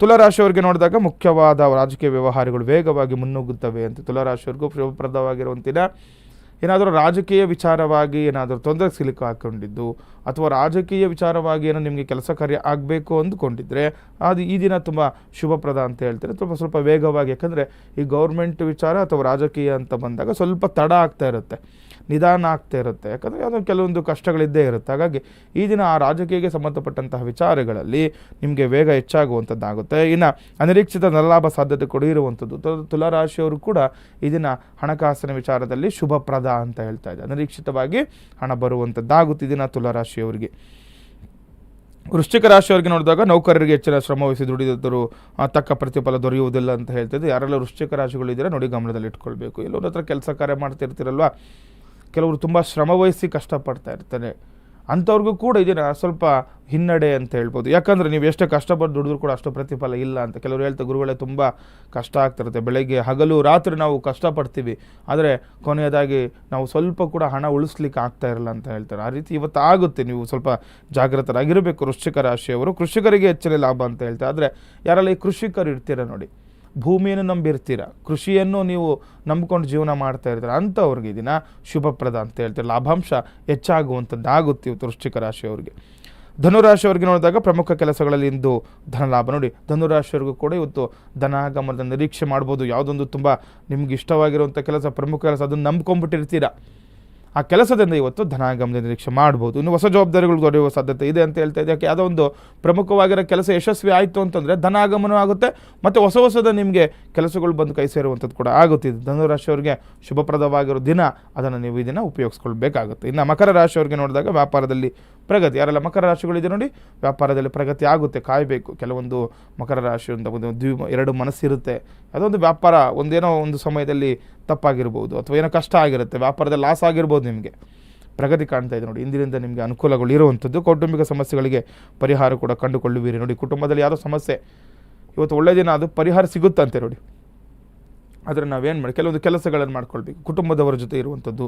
ತುಲಾರಾಶಿಯವರಿಗೆ ನೋಡಿದಾಗ ಮುಖ್ಯವಾದ ರಾಜಕೀಯ ವ್ಯವಹಾರಗಳು ವೇಗವಾಗಿ ಮುನ್ನುಗ್ಗುತ್ತವೆ ಅಂತ. ತುಲಾರಾಶಿಯವರಿಗೂ ಶುಭಪ್ರದವಾಗಿರುವಂತಿನ ಏನಾದರೂ ರಾಜಕೀಯ ವಿಚಾರವಾಗಿ ಏನಾದರೂ ತೊಂದರೆ ಸಿಲುಕು ಹಾಕೊಂಡಿದ್ದು ಅಥವಾ ರಾಜಕೀಯ ವಿಚಾರವಾಗಿ ಏನೋ ನಿಮಗೆ ಕೆಲಸ ಕಾರ್ಯ ಆಗಬೇಕು ಅಂದ್ಕೊಂಡಿದ್ರೆ ಅದು ಈ ದಿನ ತುಂಬ ಶುಭಪ್ರದ ಅಂತ ಹೇಳ್ತಾರೆ. ತುಂಬ ಸ್ವಲ್ಪ ವೇಗವಾಗಿ, ಯಾಕಂದರೆ ಈ ಗೌರ್ಮೆಂಟ್ ವಿಚಾರ ಅಥವಾ ರಾಜಕೀಯ ಅಂತ ಬಂದಾಗ ಸ್ವಲ್ಪ ತಡ ಆಗ್ತಾ ಇರುತ್ತೆ. ನಿಧಾನ ಆಗ್ತಾ ಇರುತ್ತೆ. ಯಾಕಂದರೆ ಯಾವುದೋ ಕೆಲವೊಂದು ಕಷ್ಟಗಳಿದ್ದೇ ಇರುತ್ತೆ. ಹಾಗಾಗಿ ಈ ದಿನ ಆ ರಾಜಕೀಯಕ್ಕೆ ಸಂಬಂಧಪಟ್ಟಂತಹ ವಿಚಾರಗಳಲ್ಲಿ ನಿಮಗೆ ವೇಗ ಹೆಚ್ಚಾಗುವಂಥದ್ದಾಗುತ್ತೆ. ಇನ್ನು ಅನಿರೀಕ್ಷಿತ ನರಲಾಭ ಸಾಧ್ಯತೆ ಕೂಡ ಇರುವಂಥದ್ದು. ತುಲಾರಾಶಿಯವರು ಕೂಡ ಈ ದಿನ ಹಣಕಾಸಿನ ವಿಚಾರದಲ್ಲಿ ಶುಭಪ್ರದ ಅಂತ ಹೇಳ್ತಾ ಇದೆ ಅನಿರೀಕ್ಷಿತವಾಗಿ ಹಣ ಬರುವಂಥದ್ದಾಗುತ್ತೆ ದಿನ ತುಲಾರಾಶಿಯವರಿಗೆ. ವೃಶ್ಚಿಕ ರಾಶಿಯವರಿಗೆ ನೋಡಿದಾಗ ನೌಕರರಿಗೆ ಹೆಚ್ಚಿನ ಶ್ರಮ ವಹಿಸಿ ದುಡಿದಿದ್ದರೂ ತಕ್ಕ ಪ್ರತಿಫಲ ದೊರೆಯುವುದಿಲ್ಲ ಅಂತ ಹೇಳ್ತಿದ್ದೆ ಯಾರೆಲ್ಲ ವೃಶ್ಚಿಕ ರಾಶಿಗಳಿದ್ದೀರಾ ನೋಡಿ ಗಮನದಲ್ಲಿ ಇಟ್ಕೊಳ್ಬೇಕು ಎಲ್ಲರ ಹತ್ರ ಕೆಲಸ ಕಾರ್ಯ ಮಾಡ್ತಿರ್ತೀರಲ್ವಾ? ಕೆಲವರು ತುಂಬ ಶ್ರಮವಹಿಸಿ ಕಷ್ಟಪಡ್ತಾ ಇರ್ತಾರೆ. ಅಂಥವ್ರಿಗೂ ಕೂಡ ಇದನ್ನು ಸ್ವಲ್ಪ ಹಿನ್ನಡೆ ಅಂತ ಹೇಳ್ಬೋದು. ಯಾಕಂದರೆ ನೀವು ಎಷ್ಟೇ ಕಷ್ಟಪಟ್ಟು ದುಡಿದ್ರು ಕೂಡ ಅಷ್ಟು ಪ್ರತಿಫಲ ಇಲ್ಲ ಅಂತ ಕೆಲವರು ಹೇಳ್ತಾರೆ ಗುರುಗಳೇ ತುಂಬ ಕಷ್ಟ ಆಗ್ತಿರುತ್ತೆ. ಬೆಳಗ್ಗೆ ಹಗಲು ರಾತ್ರಿ ನಾವು ಕಷ್ಟಪಡ್ತೀವಿ. ಆದರೆ ಕೊನೆಯದಾಗಿ ನಾವು ಸ್ವಲ್ಪ ಕೂಡ ಹಣ ಉಳಿಸ್ಲಿಕ್ಕೆ ಆಗ್ತಾ ಇರಲ್ಲ ಅಂತ ಹೇಳ್ತಾರೆ. ಆ ರೀತಿ ಇವತ್ತು ಆಗುತ್ತೆ. ನೀವು ಸ್ವಲ್ಪ ಜಾಗೃತರಾಗಿರಬೇಕು ವೃಶ್ಚಿಕ ರಾಶಿಯವರು ಕೃಷಿಕರಿಗೆ ಹೆಚ್ಚಿನ ಲಾಭ ಅಂತ ಹೇಳ್ತಾರೆ. ಆದರೆ ಯಾರಲ್ಲಿ ಕೃಷಿಕರು ಇರ್ತೀರ ನೋಡಿ. ಭೂಮಿಯನ್ನು ನಂಬಿರ್ತೀರ, ಕೃಷಿಯನ್ನು ನೀವು ನಂಬ್ಕೊಂಡು ಜೀವನ ಮಾಡ್ತಾ ಇರ್ತೀರ, ಅಂಥವ್ರಿಗೆ ದಿನ ಶುಭಪ್ರದ ಅಂತ ಹೇಳ್ತೀರ ಲಾಭಾಂಶ ಹೆಚ್ಚಾಗುವಂಥದ್ದು ಆಗುತ್ತೆ ಇವತ್ತು ವೃಶ್ಚಿಕ ರಾಶಿಯವರಿಗೆ ಧನುರಾಶಿಯವರಿಗೆ ನೋಡಿದಾಗ ಪ್ರಮುಖ ಕೆಲಸಗಳಲ್ಲಿ ಇಂದು ಧನ ಲಾಭ. ನೋಡಿ ಧನುರಾಶಿಯವರಿಗೂ ಕೂಡ ಇವತ್ತು ಧನಾಗಮನದ ನಿರೀಕ್ಷೆ ಮಾಡ್ಬೋದು. ಯಾವುದೊಂದು ತುಂಬ ನಿಮ್ಗೆ ಇಷ್ಟವಾಗಿರುವಂಥ ಕೆಲಸ, ಪ್ರಮುಖ ಕೆಲಸ, ಅದನ್ನು ನಂಬ್ಕೊಂಡ್ಬಿಟ್ಟಿರ್ತೀರ. ಆ ಕೆಲಸದಿಂದ ಇವತ್ತು ಧನಾಗಮನ ನಿರೀಕ್ಷೆ ಮಾಡ್ಬೋದು. ಇನ್ನು ಹೊಸ ಜವಾಬ್ದಾರಿಗಳು ದೊರೆಯುವ ಸಾಧ್ಯತೆ ಇದೆ ಅಂತ ಹೇಳ್ತಾ ಇದೆ ಯಾಕೆ ಯಾವುದೋ ಒಂದು ಪ್ರಮುಖವಾಗಿರೋ ಕೆಲಸ ಯಶಸ್ವಿ ಆಯಿತು ಅಂತಂದರೆ ಧನಾಗಮನ ಆಗುತ್ತೆ, ಮತ್ತು ಹೊಸ ಹೊಸದ ನಿಮಗೆ ಕೆಲಸಗಳು ಬಂದು ಕೈ ಸೇರುವಂಥದ್ದು ಕೂಡ ಆಗುತ್ತಿದೆ ಧನುರಾಶಿಯವರಿಗೆ ಶುಭಪ್ರದವಾಗಿರೋ ದಿನ, ಅದನ್ನು ನೀವು ಈ ದಿನ ಉಪಯೋಗಿಸ್ಕೊಳ್ಬೇಕಾಗುತ್ತೆ. ಇನ್ನು ಮಕರ ರಾಶಿಯವರಿಗೆ ನೋಡಿದಾಗ ವ್ಯಾಪಾರದಲ್ಲಿ ಪ್ರಗತಿ. ಯಾರೆಲ್ಲ ಮಕರ ರಾಶಿಗಳಿದೆ ನೋಡಿ, ವ್ಯಾಪಾರದಲ್ಲಿ ಪ್ರಗತಿ ಆಗುತ್ತೆ, ಕಾಯಬೇಕು. ಕೆಲವೊಂದು ಮಕರ ರಾಶಿ ಒಂದು ದ್ವಿ, ಎರಡು ಮನಸ್ಸಿರುತ್ತೆ. ಅದೊಂದು ವ್ಯಾಪಾರ, ಒಂದೇನೋ ಒಂದು ಸಮಯದಲ್ಲಿ ತಪ್ಪಾಗಿರ್ಬೋದು, ಅಥವಾ ಏನೋ ಕಷ್ಟ ಆಗಿರುತ್ತೆ, ವ್ಯಾಪಾರದಲ್ಲಿ ಲಾಸ್ ಆಗಿರ್ಬೋದು ನಿಮಗೆ. ಪ್ರಗತಿ ಕಾಣ್ತಾ ಇದೆ ನೋಡಿ, ಇಂದಿನಿಂದ ನಿಮಗೆ ಅನುಕೂಲಗಳು ಇರುವಂಥದ್ದು. ಕೌಟುಂಬಿಕ ಸಮಸ್ಯೆಗಳಿಗೆ ಪರಿಹಾರ ಕೂಡ ಕಂಡುಕೊಳ್ಳುವಿರಿ ನೋಡಿ. ಕುಟುಂಬದಲ್ಲಿ ಯಾವುದೋ ಸಮಸ್ಯೆ, ಇವತ್ತು ಒಳ್ಳೆಯ ದಿನ, ಅದು ಪರಿಹಾರ ಸಿಗುತ್ತಂತೆ ನೋಡಿ. ಆದರೆ ನಾವೇನು ಮಾಡಿ, ಕೆಲವೊಂದು ಕೆಲಸಗಳನ್ನು ಮಾಡ್ಕೊಳ್ಬೇಕು. ಕುಟುಂಬದವರ ಜೊತೆ ಇರುವಂಥದ್ದು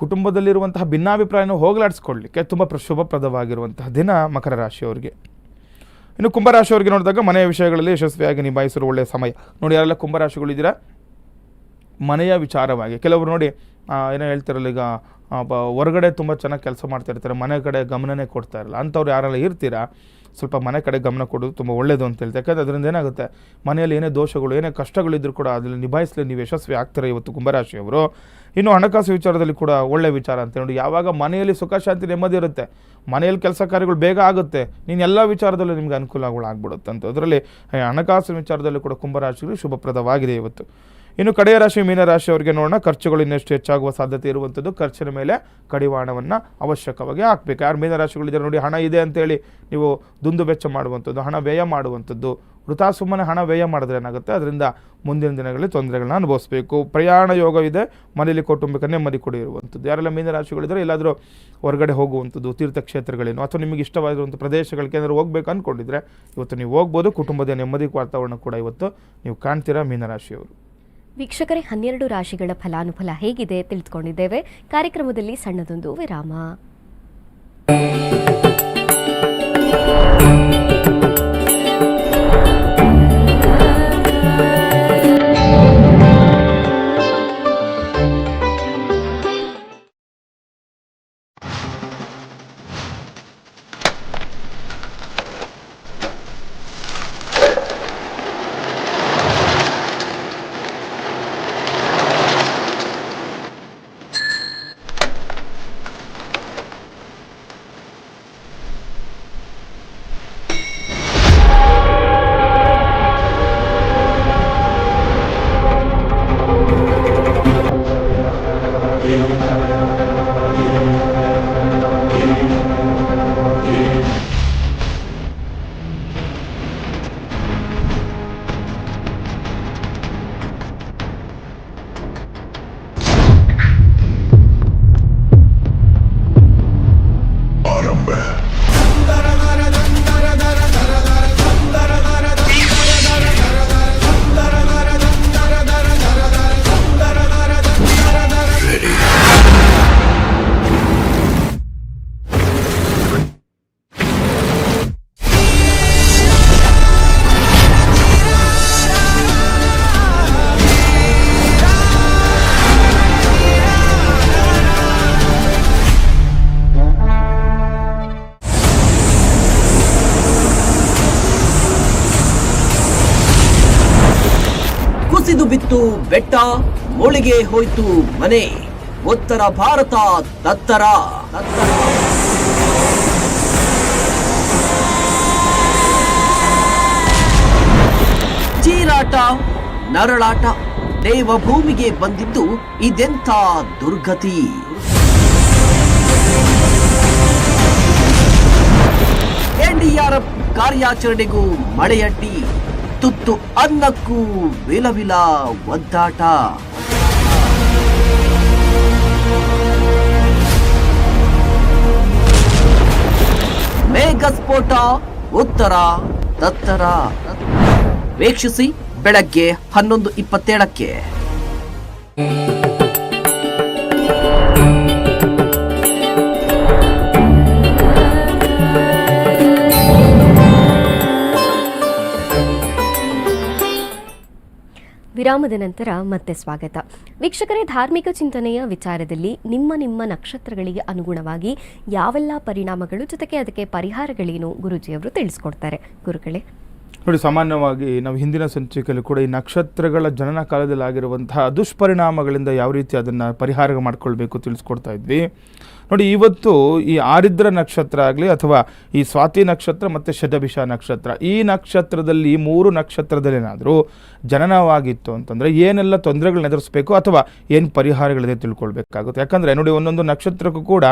ಕುಟುಂಬದಲ್ಲಿರುವಂತಹ ಭಿನ್ನಾಭಿಪ್ರಾಯನ ಹೋಗಲಾಡಿಸ್ಕೊಳ್ಳಿಕ್ಕೆ ತುಂಬ ಪ್ರ ಶುಭಪ್ರದವಾಗಿರುವಂತಹ ದಿನ ಮಕರ ರಾಶಿಯವರಿಗೆ. ಇನ್ನು ಕುಂಭರಾಶಿಯವರಿಗೆ ನೋಡಿದಾಗ ಮನೆಯ ವಿಷಯಗಳಲ್ಲಿ ಯಶಸ್ವಿಯಾಗಿ ನಿಭಾಯಿಸಲು ಒಳ್ಳೆಯ ಸಮಯ. ನೋಡಿ, ಯಾರೆಲ್ಲ ಕುಂಭರಾಶಿಗಳಿದ್ದೀರಾ ಮನೆಯ ವಿಚಾರವಾಗಿ. ಕೆಲವರು ನೋಡಿ ಏನೋ ಹೇಳ್ತಿರಲ್ಲ ಈಗ ಹೊರಗಡೆ ತುಂಬ ಚೆನ್ನಾಗಿ ಕೆಲಸ ಮಾಡ್ತಾ ಇರ್ತಾರೆ, ಮನೆ ಕಡೆ ಗಮನನೇ ಕೊಡ್ತಾ ಇರಲ್ಲ. ಅಂಥವ್ರು ಯಾರೆಲ್ಲ ಇರ್ತೀರಾ? ಸ್ವಲ್ಪ ಮನೆ ಕಡೆ ಗಮನ ಕೊಡೋದು ತುಂಬ ಒಳ್ಳೆಯದು ಅಂತ ಹೇಳ್ತಾರೆ. ಯಾಕಂದರೆ ಅದರಿಂದ ಏನಾಗುತ್ತೆ? ಮನೆಯಲ್ಲಿ ಏನೇ ದೋಷಗಳು, ಏನೇ ಕಷ್ಟಗಳಿದ್ದರೂ ಕೂಡ ಅದರಲ್ಲಿ ನಿಭಾಯಿಸಲಿ ನೀವು ಯಶಸ್ವಿ ಆಗ್ತಾರೆ ಇವತ್ತು ಕುಂಭರಾಶಿಯವರು? ಇನ್ನು ಹಣಕಾಸು ವಿಚಾರದಲ್ಲಿ ಕೂಡ ಒಳ್ಳೆಯ ವಿಚಾರ ಅಂತ ನೋಡಿ, ಯಾವಾಗ ಮನೆಯಲ್ಲಿ ಸುಖ, ಶಾಂತಿ, ನೆಮ್ಮದಿ ಇರುತ್ತೆ, ಮನೆಯಲ್ಲಿ ಕೆಲಸ ಕಾರ್ಯಗಳು ಬೇಗ ಆಗುತ್ತೆ, ನೀನು ಎಲ್ಲ ವಿಚಾರದಲ್ಲೂ ನಿಮಗೆ ಅನುಕೂಲಗಳು ಆಗ್ಬಿಡುತ್ತೆ ಅಂತ. ಅದರಲ್ಲಿ ಹಣಕಾಸು ವಿಚಾರದಲ್ಲೂ ಕೂಡ ಕುಂಭರಾಶಿಗಳು ಶುಭಪ್ರದವಾಗಿದೆ ಇವತ್ತು. ಇನ್ನು ಕಡೆಯ ರಾಶಿ ಮೀನರಾಶಿಯವರಿಗೆ ನೋಡೋಣ. ಖರ್ಚುಗಳು ಇನ್ನಷ್ಟು ಹೆಚ್ಚಾಗುವ ಸಾಧ್ಯತೆ ಇರುವಂಥದ್ದು ಖರ್ಚಿನ ಮೇಲೆ ಕಡಿವಾಣವನ್ನು ಅವಶ್ಯಕವಾಗಿ ಹಾಕಬೇಕು. ಯಾರು ಮೀನರಾಶಿಗಳಿದ್ದಾರೆ ನೋಡಿ, ಹಣ ಇದೆ ಅಂತೇಳಿ ನೀವು ದುಂದು ವೆಚ್ಚ ಮಾಡುವಂಥದ್ದು ಹಣ ವ್ಯಯ ಮಾಡುವಂಥದ್ದು ವೃಥಾ ಸುಮ್ಮನೆ ಹಣ ವ್ಯಯ ಮಾಡಿದ್ರೆ ಏನಾಗುತ್ತೆ? ಅದರಿಂದ ಮುಂದಿನ ದಿನಗಳಲ್ಲಿ ತೊಂದರೆಗಳನ್ನ ಅನುಭವಿಸಬೇಕು. ಪ್ರಯಾಣ ಯೋಗವಿದೆ ಮನೆಯಲ್ಲಿ ಕೌಟುಂಬಿಕ ನೆಮ್ಮದಿ ಕೂಡ ಇರುವಂಥದ್ದು ಯಾರೆಲ್ಲ ಮೀನರಾಶಿಗಳಿದ್ದಾರೆ ಎಲ್ಲಾದರೂ ಹೊರಗಡೆ ಹೋಗುವಂಥದ್ದು ತೀರ್ಥಕ್ಷೇತ್ರಗಳೇನು ಅಥವಾ ನಿಮಗೆ ಇಷ್ಟವಾಗಿರುವಂಥ ಪ್ರದೇಶಗಳಿಗೆ ಏನಾದರೂ ಹೋಗ್ಬೇಕು ಅಂದ್ಕೊಂಡಿದ್ರೆ ಇವತ್ತು ನೀವು ಹೋಗ್ಬೋದು. ಕುಟುಂಬದ ನೆಮ್ಮದಿ ವಾತಾವರಣ ಕೂಡ ಇವತ್ತು ನೀವು ಕಾಣ್ತೀರಾ ಮೀನರಾಶಿಯವರು ವೀಕ್ಷಕರೇ ಹನ್ನೆರಡು ರಾಶಿಗಳ ಫಲಾನುಫಲ ಹೇಗಿದೆ ತಿಳಿದುಕೊಂಡಿದ್ದೇವೆ. ಕಾರ್ಯಕ್ರಮದಲ್ಲಿ ಸಣ್ಣದೊಂದು ವಿರಾಮ. ಮುಳಿಗೆ ಹೋಯ್ತು ಮನೆ. ಉತ್ತರ ಭಾರತ ತತ್ತರ ಚೀರಾಟ ನರಳಾಟ, ದೇವಭೂಮಿಗೆ ಬಂದಿದ್ದು ಇದೆಂಥ ದುರ್ಗತಿ. ಎನ್ಡಿಆರ್ಎಫ್ ಕಾರ್ಯಾಚರಣೆಗೂ ಮಳೆಯಡ್ಡಿ ತುತ್ತು ಅನ್ನಕ್ಕೂ ವಿಲವಿಲ ಒದ್ದಾಟ. ಮೇಘಸ್ಫೋಟ ಉತ್ತರ ತತ್ತರ. ವೀಕ್ಷಿಸಿ ಬೆಳಗ್ಗೆ ಹನ್ನೊಂದು ಇಪ್ಪತ್ತೇಳಕ್ಕೆ. ವಿರಾಮದ ನಂತರ ಮತ್ತೆ ಸ್ವಾಗತ. ವೀಕ್ಷಕರೇ, ಧಾರ್ಮಿಕ ಚಿಂತನೆಯ ವಿಚಾರದಲ್ಲಿ ನಿಮ್ಮ ನಿಮ್ಮ ನಕ್ಷತ್ರಗಳಿಗೆ ಅನುಗುಣವಾಗಿ ಯಾವೆಲ್ಲ ಪರಿಣಾಮಗಳು, ಜೊತೆಗೆ ಅದಕ್ಕೆ ಪರಿಹಾರಗಳೇನು ಗುರುಜಿಯವರು ತಿಳಿಸ್ಕೊಡ್ತಾರೆ. ಗುರುಗಳೇ. ನೋಡಿ, ಸಾಮಾನ್ಯವಾಗಿ ನಾವು ಹಿಂದಿನ ಸಂಚಿಕೆಯಲ್ಲಿ ಕೂಡ ಈ ನಕ್ಷತ್ರಗಳ ಜನನ ಕಾಲದಲ್ಲಿ ಆಗಿರುವಂತಹ ದುಷ್ಪರಿಣಾಮಗಳಿಂದ ಯಾವ ರೀತಿ ಅದನ್ನು ಪರಿಹಾರ ಮಾಡಿಕೊಳ್ಬೇಕು ತಿಳಿಸ್ಕೊಡ್ತಾ ಇದ್ವಿ. ನೋಡಿ, ಇವತ್ತು ಈ ಆರಿದ್ರ ನಕ್ಷತ್ರ ಆಗಲಿ ಅಥವಾ ಈ ಸ್ವಾತಿ ನಕ್ಷತ್ರ ಮತ್ತು ಶತಭಿಷ ನಕ್ಷತ್ರ, ಈ ನಕ್ಷತ್ರದಲ್ಲಿ ಮೂರು ನಕ್ಷತ್ರದಲ್ಲಿ ಏನಾದರೂ ಜನನವಾಗಿತ್ತು ಅಂತಂದರೆ ಏನೆಲ್ಲ ತೊಂದರೆಗಳನ್ನ ಎದುರಿಸಬೇಕು ಅಥವಾ ಏನು ಪರಿಹಾರಗಳಿದೆ ತಿಳ್ಕೊಳ್ಬೇಕಾಗುತ್ತೆ. ಯಾಕಂದರೆ ನೋಡಿ, ಒಂದೊಂದು ನಕ್ಷತ್ರಕ್ಕೂ ಕೂಡ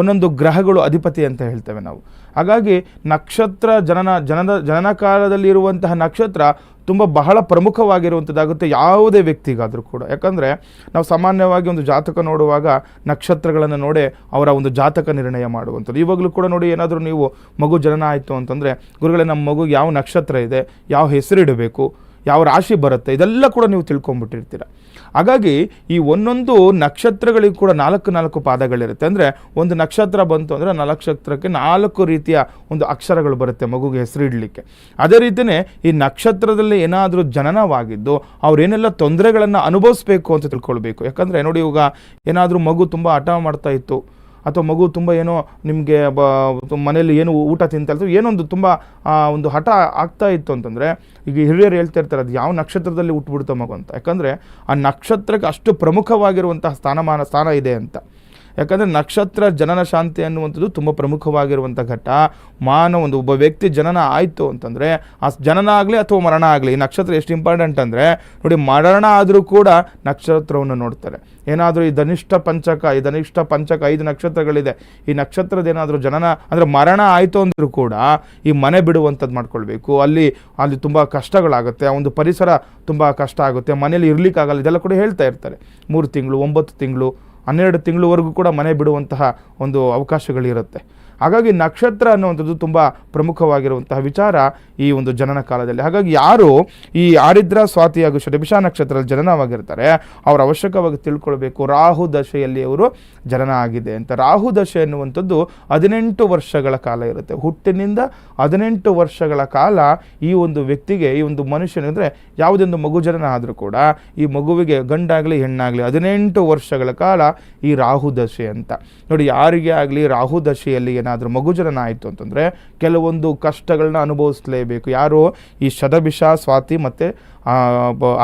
ಒಂದೊಂದು ಗ್ರಹಗಳು ಅಧಿಪತಿ ಅಂತ ಹೇಳ್ತೇವೆ ನಾವು. ಹಾಗಾಗಿ ನಕ್ಷತ್ರ ಜನನ ಜನನ ಜನನ ಕಾಲದಲ್ಲಿ ಇರುವಂತಹ ನಕ್ಷತ್ರ ತುಂಬ ಬಹಳ ಪ್ರಮುಖವಾಗಿರುವಂಥದ್ದಾಗುತ್ತೆ ಯಾವುದೇ ವ್ಯಕ್ತಿಗಾದರೂ ಕೂಡ. ಯಾಕಂದರೆ ನಾವು ಸಾಮಾನ್ಯವಾಗಿ ಒಂದು ಜಾತಕ ನೋಡುವಾಗ ನಕ್ಷತ್ರಗಳನ್ನು ನೋಡಿ ಅವರ ಒಂದು ಜಾತಕ ನಿರ್ಣಯ ಮಾಡುವಂಥದ್ದು. ಇವಾಗಲೂ ಕೂಡ ನೋಡಿ ಏನಾದರೂ ನೀವು ಮಗು ಜನನ ಆಯಿತು ಅಂತಂದರೆ ಗುರುಗಳೇ ನಮ್ಮ ಮಗು ಯಾವ ನಕ್ಷತ್ರ ಇದೆ, ಯಾವ ಹೆಸರಿಡಬೇಕು, ಯಾವ ರಾಶಿ ಬರುತ್ತೆ, ಇದೆಲ್ಲ ಕೂಡ ನೀವು ತಿಳ್ಕೊಂಬಿಟ್ಟಿರ್ತೀರ. ಹಾಗಾಗಿ ಈ ಒಂದೊಂದು ನಕ್ಷತ್ರಗಳಿಗೂ ಕೂಡ ನಾಲ್ಕು ನಾಲ್ಕು ಪಾದಗಳಿರುತ್ತೆ. ಅಂದರೆ ಒಂದು ನಕ್ಷತ್ರ ಬಂತು ಅಂದರೆ ನಕ್ಷತ್ರಕ್ಕೆ ನಾಲ್ಕು ರೀತಿಯ ಒಂದು ಅಕ್ಷರಗಳು ಬರುತ್ತೆ ಮಗುಗೆ ಹೆಸರಿಡಲಿಕ್ಕೆ ಅದೇ ರೀತಿಯೇ ಈ ನಕ್ಷತ್ರದಲ್ಲಿ ಏನಾದರೂ ಜನನವಾಗಿದ್ದು ಅವ್ರೇನೆಲ್ಲ ತೊಂದರೆಗಳನ್ನು ಅನುಭವಿಸ್ಬೇಕು ಅಂತ ತಿಳ್ಕೊಳ್ಬೇಕು. ಯಾಕಂದರೆ ನೋಡಿ ಇವಾಗ ಏನಾದರೂ ಮಗು ತುಂಬ ಹಠ ಮಾಡ್ತಾ ಇತ್ತು. ಅಥವಾ ಮಗು ತುಂಬ ಏನೋ ನಿಮಗೆ ಬ ಮನೇಲಿ ಏನು ಊಟ ತಿಂತಾ ಇತ್ತು ಏನೊಂದು ತುಂಬ ಒಂದು ಹಠ ಆಗ್ತಾ ಇತ್ತು ಅಂತಂದರೆ, ಈಗ ಹಿರಿಯರು ಹೇಳ್ತಾ ಇರ್ತಾರೆ, ಅದು ಯಾವ ನಕ್ಷತ್ರದಲ್ಲಿ ಹುಟ್ಬಿಡ್ತಾ ಮಗು ಅಂತ. ಯಾಕಂದರೆ, ಆ ನಕ್ಷತ್ರಕ್ಕೆ ಅಷ್ಟು ಪ್ರಮುಖವಾಗಿರುವಂತಹ ಸ್ಥಾನಮಾನ, ಸ್ಥಾನ ಇದೆ ಅಂತ. ಯಾಕಂದರೆ ನಕ್ಷತ್ರ ಜನನ ಶಾಂತಿ ಅನ್ನುವಂಥದ್ದು ತುಂಬ ಪ್ರಮುಖವಾಗಿರುವಂಥ ಘಟ್ಟ. ಮಾನ ಒಂದು ಒಬ್ಬ ವ್ಯಕ್ತಿ ಜನನ ಆಯಿತು ಅಂತಂದರೆ, ಆ ಜನನ ಆಗಲಿ ಅಥವಾ ಮರಣ ಆಗಲಿ, ಈ ನಕ್ಷತ್ರ ಎಷ್ಟು ಇಂಪಾರ್ಟೆಂಟ್ ಅಂದರೆ, ನೋಡಿ ಮರಣ ಆದರೂ ಕೂಡ ನಕ್ಷತ್ರವನ್ನು ನೋಡ್ತಾರೆ. ಏನಾದರೂ ಈ ಧನಿಷ್ಠ ಪಂಚಕ, ಈ ಧನಿಷ್ಠ ಪಂಚಕ ಐದು ನಕ್ಷತ್ರಗಳಿದೆ. ಈ ನಕ್ಷತ್ರದ ಏನಾದರೂ ಜನನ, ಅಂದರೆ ಮರಣ ಆಯಿತು ಅಂದರೂ ಕೂಡ ಈ ಮನೆ ಬಿಡುವಂಥದ್ದು ಮಾಡ್ಕೊಳ್ಬೇಕು. ಅಲ್ಲಿ ಅಲ್ಲಿ ತುಂಬ ಕಷ್ಟಗಳಾಗುತ್ತೆ, ಆ ಒಂದು ಪರಿಸರ ತುಂಬ ಕಷ್ಟ ಆಗುತ್ತೆ ಮನೇಲಿ ಇರಲಿಕ್ಕಾಗಲ್ಲ, ಇದೆಲ್ಲ ಕೂಡ ಹೇಳ್ತಾ ಇರ್ತಾರೆ. ಮೂರು ತಿಂಗಳು, ಒಂಬತ್ತು ತಿಂಗಳು ಹನ್ನೆರಡು ತಿಂಗಳವರೆಗೂ ಕೂಡ ಮನೆ ಬಿಡುವಂತಹ ಒಂದು ಅವಕಾಶಗಳಿರುತ್ತೆ. ಹಾಗಾಗಿ ನಕ್ಷತ್ರ ಅನ್ನುವಂಥದ್ದು ತುಂಬ ಪ್ರಮುಖವಾಗಿರುವಂತಹ ವಿಚಾರ ಈ ಒಂದು ಜನನ ಕಾಲದಲ್ಲಿ. ಹಾಗಾಗಿ ಯಾರು ಈ ಆರಿದ್ರ, ಸ್ವಾತಿ ಹಾಗೂ ಷಡಭಿಷ ನಕ್ಷತ್ರದಲ್ಲಿ ಜನನವಾಗಿರ್ತಾರೆ, ಅವರು ಅವಶ್ಯಕವಾಗಿ ತಿಳ್ಕೊಳ್ಬೇಕು. ರಾಹು ದಶೆಯಲ್ಲಿ ಅವರು ಜನನ ಆಗಿದೆ ಅಂತ. ರಾಹು ದಶೆ ಎನ್ನುವಂಥದ್ದು ಹದಿನೆಂಟು ವರ್ಷಗಳ ಕಾಲ ಇರುತ್ತೆ. ಹುಟ್ಟಿನಿಂದ ಹದಿನೆಂಟು ವರ್ಷಗಳ ಕಾಲ ಈ ಒಂದು ವ್ಯಕ್ತಿಗೆ, ಈ ಒಂದು ಮನುಷ್ಯನಂದ್ರೆ ಯಾವುದೊಂದು ಮಗು ಜನನ ಆದರೂ ಕೂಡ ಈ ಮಗುವಿಗೆ ಗಂಡಾಗಲಿ, ಹೆಣ್ಣಾಗಲಿ ಹದಿನೆಂಟು ವರ್ಷಗಳ ಕಾಲ ಈ ರಾಹು ದಶೆ ಅಂತ. ನೋಡಿ, ಯಾರಿಗೆ ಆಗಲಿ ರಾಹು ದಶೆಯಲ್ಲಿ ಏನಾದರೂ ಮಗುಜನ ಆಯಿತು ಅಂತಂದರೆ ಕೆಲವೊಂದು ಕಷ್ಟಗಳನ್ನ ಅನುಭವಿಸಲೇಬೇಕು. ಯಾರು ಈ ಶತಭಿಷ ಸ್ವಾತಿ ಮತ್ತು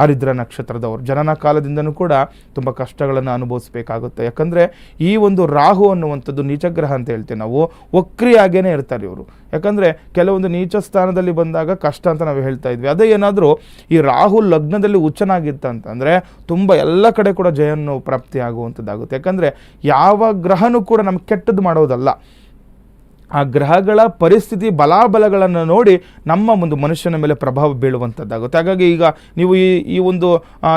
ಆರಿದ್ರ ನಕ್ಷತ್ರದವರು. ಜನನ ಕಾಲದಿಂದನೂ ಕೂಡ ತುಂಬ ಕಷ್ಟಗಳನ್ನು ಅನುಭವಿಸಬೇಕಾಗುತ್ತೆ. ಯಾಕಂದರೆ ಈ ಒಂದು ರಾಹು ಅನ್ನುವಂಥದ್ದು ನೀಚಗ್ರಹ ಅಂತ ಹೇಳ್ತೀವಿ ನಾವು ವಕ್ರಿಯಾಗೇ ಇರ್ತಾರೆ ಇವರು. ಯಾಕಂದರೆ ಕೆಲವೊಂದು ನೀಚ ಸ್ಥಾನದಲ್ಲಿ ಬಂದಾಗ ಕಷ್ಟ ಅಂತ ನಾವು ಹೇಳ್ತಾ ಇದ್ವಿ. ಅದೇ ಏನಾದರೂ ಈ ರಾಹು ಲಗ್ನದಲ್ಲಿ ಉಚ್ಚನಾಗಿತ್ತಂತಂದರೆ ತುಂಬ ಎಲ್ಲ ಕಡೆ ಕೂಡ ಜಯನ್ನು ಪ್ರಾಪ್ತಿ ಆಗುವಂಥದ್ದಾಗುತ್ತೆ ಯಾಕಂದರೆ ಯಾವ ಗ್ರಹನೂ ಕೂಡ ನಮ್ಗೆ ಕೆಟ್ಟದ್ದು ಮಾಡೋದಲ್ಲ. ಆ ಗ್ರಹಗಳ ಪರಿಸ್ಥಿತಿ ಬಲಾಬಲಗಳನ್ನು ನೋಡಿ ನಮ್ಮ ಒಂದು ಮನುಷ್ಯನ ಮೇಲೆ ಪ್ರಭಾವ ಬೀಳುವಂಥದ್ದಾಗುತ್ತೆ ಹಾಗಾಗಿ ಈಗ ನೀವು ಈ ಈ ಒಂದು